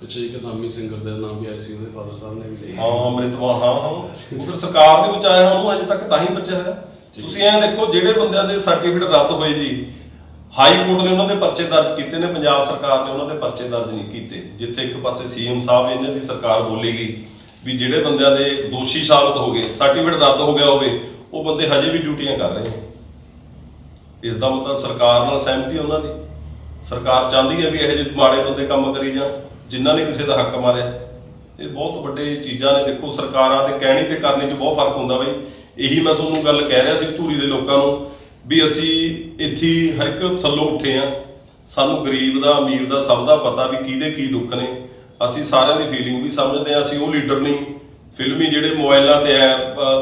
ਪਿੱਛੇ ਇੱਕ ਨਾਮੀ ਸਿੰਗਰ ਦਾ ਨਾਮ ਵੀ ਆਇਆ ਸੀ ਉਹਦੇ ਫਾਦਰ ਸਾਹਿਬ ਨੇ ਵੀ ਲਈ ਹਾਂ ਅੰਮ੍ਰਿਤਮਾਨ ਹਾਂ ਹਾਂ। ਉਹ ਫਿਰ ਸਰਕਾਰ ਨੇ ਬਚਾਇਆ ਉਹਨੂੰ ਅਜੇ ਤੱਕ ਤਾਂ ਹੀ ਬਚਿਆ ਹੈ ਤੁਸੀਂ ਐਂ ਦੇਖੋ ਜਿਹੜੇ ਬੰਦਿਆਂ ਦੇ ਸਰਟੀਫਿਕੇਟ ਰੱਦ ਹੋਏ ਜੀ ਹਾਈ ਕੋਰਟ ਨੇ ਉਹਨਾਂ ਦੇ ਪਰਚੇ ਦਰਜ ਕੀਤੇ ਨੇ ਪੰਜਾਬ ਸਰਕਾਰ ਨੇ ਉਹਨਾਂ ਦੇ ਪਰਚੇ ਦਰਜ ਨਹੀਂ ਕੀਤੇ ਜਿੱਥੇ ਇੱਕ ਪਾਸੇ ਸੀਐਮ ਸਾਹਿਬ ਇਹਨਾਂ ਦੀ ਸਰਕਾਰ ਬੋਲੀ ਗਈ ਵੀ ਜਿਹੜੇ ਬੰਦਿਆਂ ਦੇ ਦੋਸ਼ੀ ਸਾਬਤ ਹੋ ਗਏ ਸਰਟੀਫਿਕੇਟ ਰੱਦ ਹੋ ਗਿਆ ਹੋਵੇ, ਉਹ ਬੰਦੇ ਹਜੇ ਵੀ ਡਿਊਟੀਆਂ ਕਰ ਰਹੇ ਨੇ। ਇਸ ਦਾ ਮਤਲਬ ਸਰਕਾਰ ਨਾਲ ਸਹਿਮਤੀ ਉਹਨਾਂ ਦੀ। ਸਰਕਾਰ ਚਾਹੁੰਦੀ ਹੈ ਵੀ ਇਹੋ ਜਿਹੇ ਮਾੜੇ ਬੰਦੇ ਕੰਮ ਕਰੀ ਜਾਣ, ਜਿਨ੍ਹਾਂ ਨੇ ਕਿਸੇ ਦਾ ਹੱਕ ਮਾਰਿਆ। ਇਹ ਬਹੁਤ ਵੱਡੇ ਚੀਜ਼ਾਂ ਨੇ। ਦੇਖੋ, ਸਰਕਾਰਾਂ ਦੇ ਕਹਿਣੀ ਤੇ ਕਰਨੀ 'ਚ ਬਹੁਤ ਫ਼ਰਕ ਹੁੰਦਾ ਬਈ। ਇਹੀ ਮੈਂ ਤੁਹਾਨੂੰ ਗੱਲ ਕਹਿ ਰਿਹਾ ਸੀ ਧੂਰੀ ਦੇ ਲੋਕਾਂ ਨੂੰ ਵੀ ਅਸੀਂ ਇੱਥੇ ਹਰ ਇੱਕ ਥੱਲੋਂ ਉੱਠੇ ਆ। ਸਾਨੂੰ ਗਰੀਬ ਦਾ, ਅਮੀਰ ਦਾ ਸਭ ਦਾ ਪਤਾ ਵੀ ਕਿਹਦੇ ਕੀ ਦੁੱਖ ਨੇ। ਅਸੀਂ ਸਾਰਿਆਂ ਦੀ ਫੀਲਿੰਗ ਵੀ ਸਮਝਦੇ ਆ ਅਸੀਂ ਉਹ ਲੀਡਰ ਨਹੀਂ। ਫਿਲਮੀ ਜਿਹੜੇ ਮੋਬਾਈਲਾਂ ਤੇ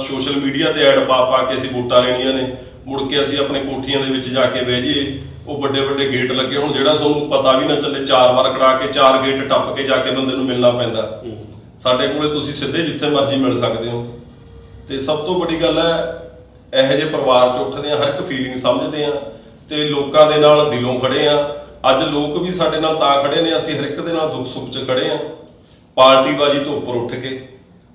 ਸੋਸ਼ਲ ਮੀਡੀਆ ਤੇ ਐਡ ਪਾ ਪਾ ਕੇ ਅਸੀਂ ਵੋਟਾਂ ਲੈਣੀਆਂ ਨੇ, ਮੁੜ ਕੇ ਅਸੀਂ ਆਪਣੇ ਕੋਠੀਆਂ ਦੇ ਵਿੱਚ ਜਾ ਕੇ ਬਹਿ ਜਾਈਏ। ਉਹ ਵੱਡੇ ਵੱਡੇ ਗੇਟ ਲੱਗੇ ਹੁਣ, ਜਿਹੜਾ ਤੁਹਾਨੂੰ ਪਤਾ ਵੀ ਨਾ ਚੱਲੇ, ਚਾਰ ਵਾਰ ਕਢਾ ਕੇ, ਚਾਰ ਗੇਟ ਟੱਪ ਕੇ ਜਾ ਕੇ ਬੰਦੇ ਨੂੰ ਮਿਲਣਾ ਪੈਂਦਾ। ਸਾਡੇ ਕੋਲੇ ਤੁਸੀਂ ਸਿੱਧੇ ਜਿੱਥੇ ਮਰਜ਼ੀ ਮਿਲ ਸਕਦੇ ਹੋ। ਤੇ ਸਭ ਤੋਂ ਵੱਡੀ ਗੱਲ ਹੈ, ਇਹੋ ਜਿਹੇ ਪਰਿਵਾਰ ਚ ਉੱਠਦੇ ਆ ਹਰ ਇੱਕ ਫੀਲਿੰਗ ਸਮਝਦੇ ਆ ਤੇ ਲੋਕਾਂ ਦੇ ਨਾਲ ਦਿਲੋਂ ਖੜੇ ਆ ਅੱਜ ਲੋਕ ਵੀ ਸਾਡੇ ਨਾਲ ਤਾਂ ਖੜੇ ਨੇ, ਅਸੀਂ ਹਰ ਇੱਕ ਦੇ ਨਾਲ ਦੁੱਖ ਸੁੱਖ 'ਚ ਖੜੇ ਆ ਪਾਰਟੀਬਾਜ਼ੀ ਤੋਂ ਉੱਪਰ ਉੱਠ ਕੇ,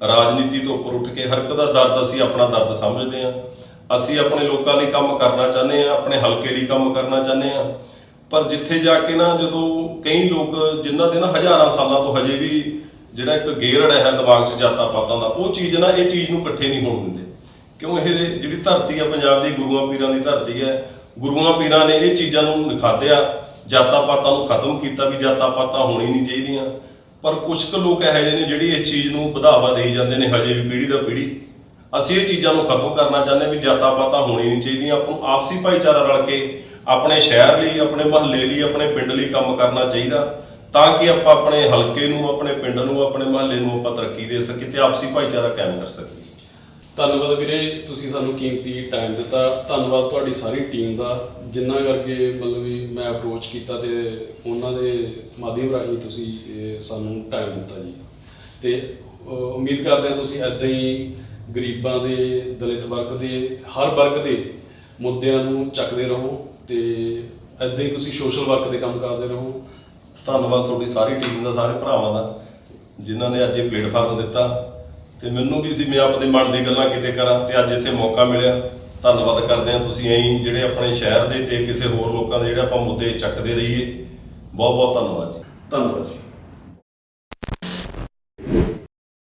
ਰਾਜਨੀਤੀ ਤੋਂ ਉੱਪਰ ਉੱਠ ਕੇ, ਹਰ ਇੱਕ ਦਾ ਦਰਦ ਅਸੀਂ ਆਪਣਾ ਦਰਦ ਸਮਝਦੇ ਆ ਅਸੀਂ ਆਪਣੇ ਲੋਕਾਂ ਲਈ ਕੰਮ ਕਰਨਾ ਚਾਹੁੰਦੇ ਆ ਆਪਣੇ ਹਲਕੇ ਲਈ ਕੰਮ ਕਰਨਾ ਚਾਹੁੰਦੇ ਆ ਪਰ ਜਿੱਥੇ ਜਾ ਕੇ ਨਾ, ਜਦੋਂ ਕਈ ਲੋਕ, ਜਿਨ੍ਹਾਂ ਦੇ ਨਾ ਹਜ਼ਾਰਾਂ ਸਾਲਾਂ ਤੋਂ ਹਜੇ ਵੀ ਜਿਹੜਾ ਇੱਕ ਗੇਰੜ ਹੈ, ਦਿਮਾਗ 'ਚ ਜਾਤਾਂ ਪਾਤਾਂ ਦਾ, ਉਹ ਚੀਜ਼ ਨਾ, ਇਹ ਚੀਜ਼ ਨੂੰ ਇਕੱਠੇ ਨਹੀਂ ਹੋਣ ਦਿੰਦੇ। ਕਿਉਂ ਇਹ ਜਿਹੜੀ ਧਰਤੀ ਆ, ਪੰਜਾਬ ਦੀ ਗੁਰੂਆਂ ਪੀਰਾਂ ਦੀ ਧਰਤੀ ਹੈ, ਗੁਰੂਆਂ ਪੀਰਾਂ ਨੇ ਇਹ ਚੀਜ਼ਾਂ ਨੂੰ ਨਿਖਾਦਿਆ। ਜਾਤਾਂ ਪਾਤਾਂ ਨੂੰ ਖਤਮ ਕੀਤਾ ਵੀ ਜਾਤਾਂ ਪਾਤਾਂ ਹੋਣੀ ਨਹੀਂ ਚਾਹੀਦੀਆਂ। ਪਰ ਕੁਝ ਕੁ ਲੋਕ ਇਹੋ ਜਿਹੇ ਨੇ ਜਿਹੜੀ ਇਸ ਚੀਜ਼ ਨੂੰ ਵਧਾਵਾ ਦੇਈ ਜਾਂਦੇ ਨੇ ਹਜੇ ਵੀ ਪੀੜ੍ਹੀ ਦਾ ਪੀੜ੍ਹੀ। ਅਸੀਂ ਇਹ ਚੀਜ਼ਾਂ ਨੂੰ ਖਤਮ ਕਰਨਾ ਚਾਹੁੰਦੇ ਹਾਂ ਵੀ ਜਾਤਾਂ ਪਾਤਾਂ ਹੋਣੀ ਨਹੀਂ ਚਾਹੀਦੀਆਂ। ਆਪਾਂ ਨੂੰ ਆਪਸੀ ਭਾਈਚਾਰਾ ਰਲ ਕੇ ਆਪਣੇ ਸ਼ਹਿਰ ਲਈ, ਆਪਣੇ ਮਹੱਲੇ ਲਈ, ਆਪਣੇ ਪਿੰਡ ਲਈ ਕੰਮ ਕਰਨਾ ਚਾਹੀਦਾ। ਤਾਂ ਕਿ ਆਪਾਂ ਆਪਣੇ ਹਲਕੇ ਨੂੰ, ਆਪਣੇ ਪਿੰਡ ਨੂੰ, ਆਪਣੇ ਮਹੱਲੇ ਨੂੰ ਆਪਾਂ ਤਰੱਕੀ ਦੇ ਸਕੀਏ ਤੇ ਆਪਸੀ ਭਾਈਚਾਰਾ ਕਾਇਮ ਕਰ ਸਕੀਏ। ਧੰਨਵਾਦ ਵੀਰੇ, ਤੁਸੀਂ ਸਾਨੂੰ ਕੀਮਤੀ ਟਾਈਮ ਦਿੱਤਾ। ਧੰਨਵਾਦ ਤੁਹਾਡੀ ਸਾਰੀ ਟੀਮ ਦਾ, ਜਿੰਨਾ ਕਰਕੇ ਮਤਲਬ ਵੀ ਮੈਂ ਅਪਰੋਚ ਕੀਤਾ ਤੇ ਉਹਨਾਂ ਦੇ ਮਾਧਿਅਮ ਰਾਹੀਂ ਤੁਸੀਂ ਸਾਨੂੰ ਟਾਈਮ ਦਿੱਤਾ ਜੀ। ਤੇ ਉਮੀਦ ਕਰਦੇ ਹਾਂ ਤੁਸੀਂ ਐਦਾਂ ਹੀ ਗਰੀਬਾਂ ਦੇ, ਦਲਿਤ ਵਰਗ ਦੇ, ਹਰ ਵਰਗ ਦੇ ਮੁੱਦਿਆਂ ਨੂੰ ਚੱਕਦੇ ਰਹੋ ਤੇ ਐਦਾਂ ਹੀ ਤੁਸੀਂ ਸੋਸ਼ਲ ਵਰਕ ਦੇ ਕੰਮ ਕਰਦੇ ਰਹੋ। ਧੰਨਵਾਦ ਤੁਹਾਡੀ ਸਾਰੀ ਟੀਮ ਦਾ, ਸਾਰੇ ਭਰਾਵਾਂ ਦਾ, ਜਿਨ੍ਹਾਂ ਨੇ ਅੱਜ ਇਹ ਪਲੇਟਫਾਰਮ ਦਿੱਤਾ। ਤੇ ਮੈਨੂੰ ਵੀ ਸੀ, ਮੈਂ ਆਪਣੇ ਮਨ ਦੀ ਗੱਲਾਂ ਕਿਤੇ ਕਰਾਂ ਤੇ ਅੱਜ ਇੱਥੇ ਮੌਕਾ ਮਿਲਿਆ। ਧੰਨਵਾਦ ਕਰਦੇ ਹਾਂ ਤੁਸੀਂ ਐਂ ਜਿਹੜੇ ਆਪਣੇ ਸ਼ਹਿਰ ਦੇ ਤੇ ਕਿਸੇ ਹੋਰ ਲੋਕਾਂ ਦੇ ਜਿਹੜੇ ਆਪਾਂ ਮੁੱਦੇ ਚੱਕਦੇ ਰਹੀਏ। ਬਹੁਤ ਬਹੁਤ ਧੰਨਵਾਦ ਜੀ। ਧੰਨਵਾਦ ਜੀ।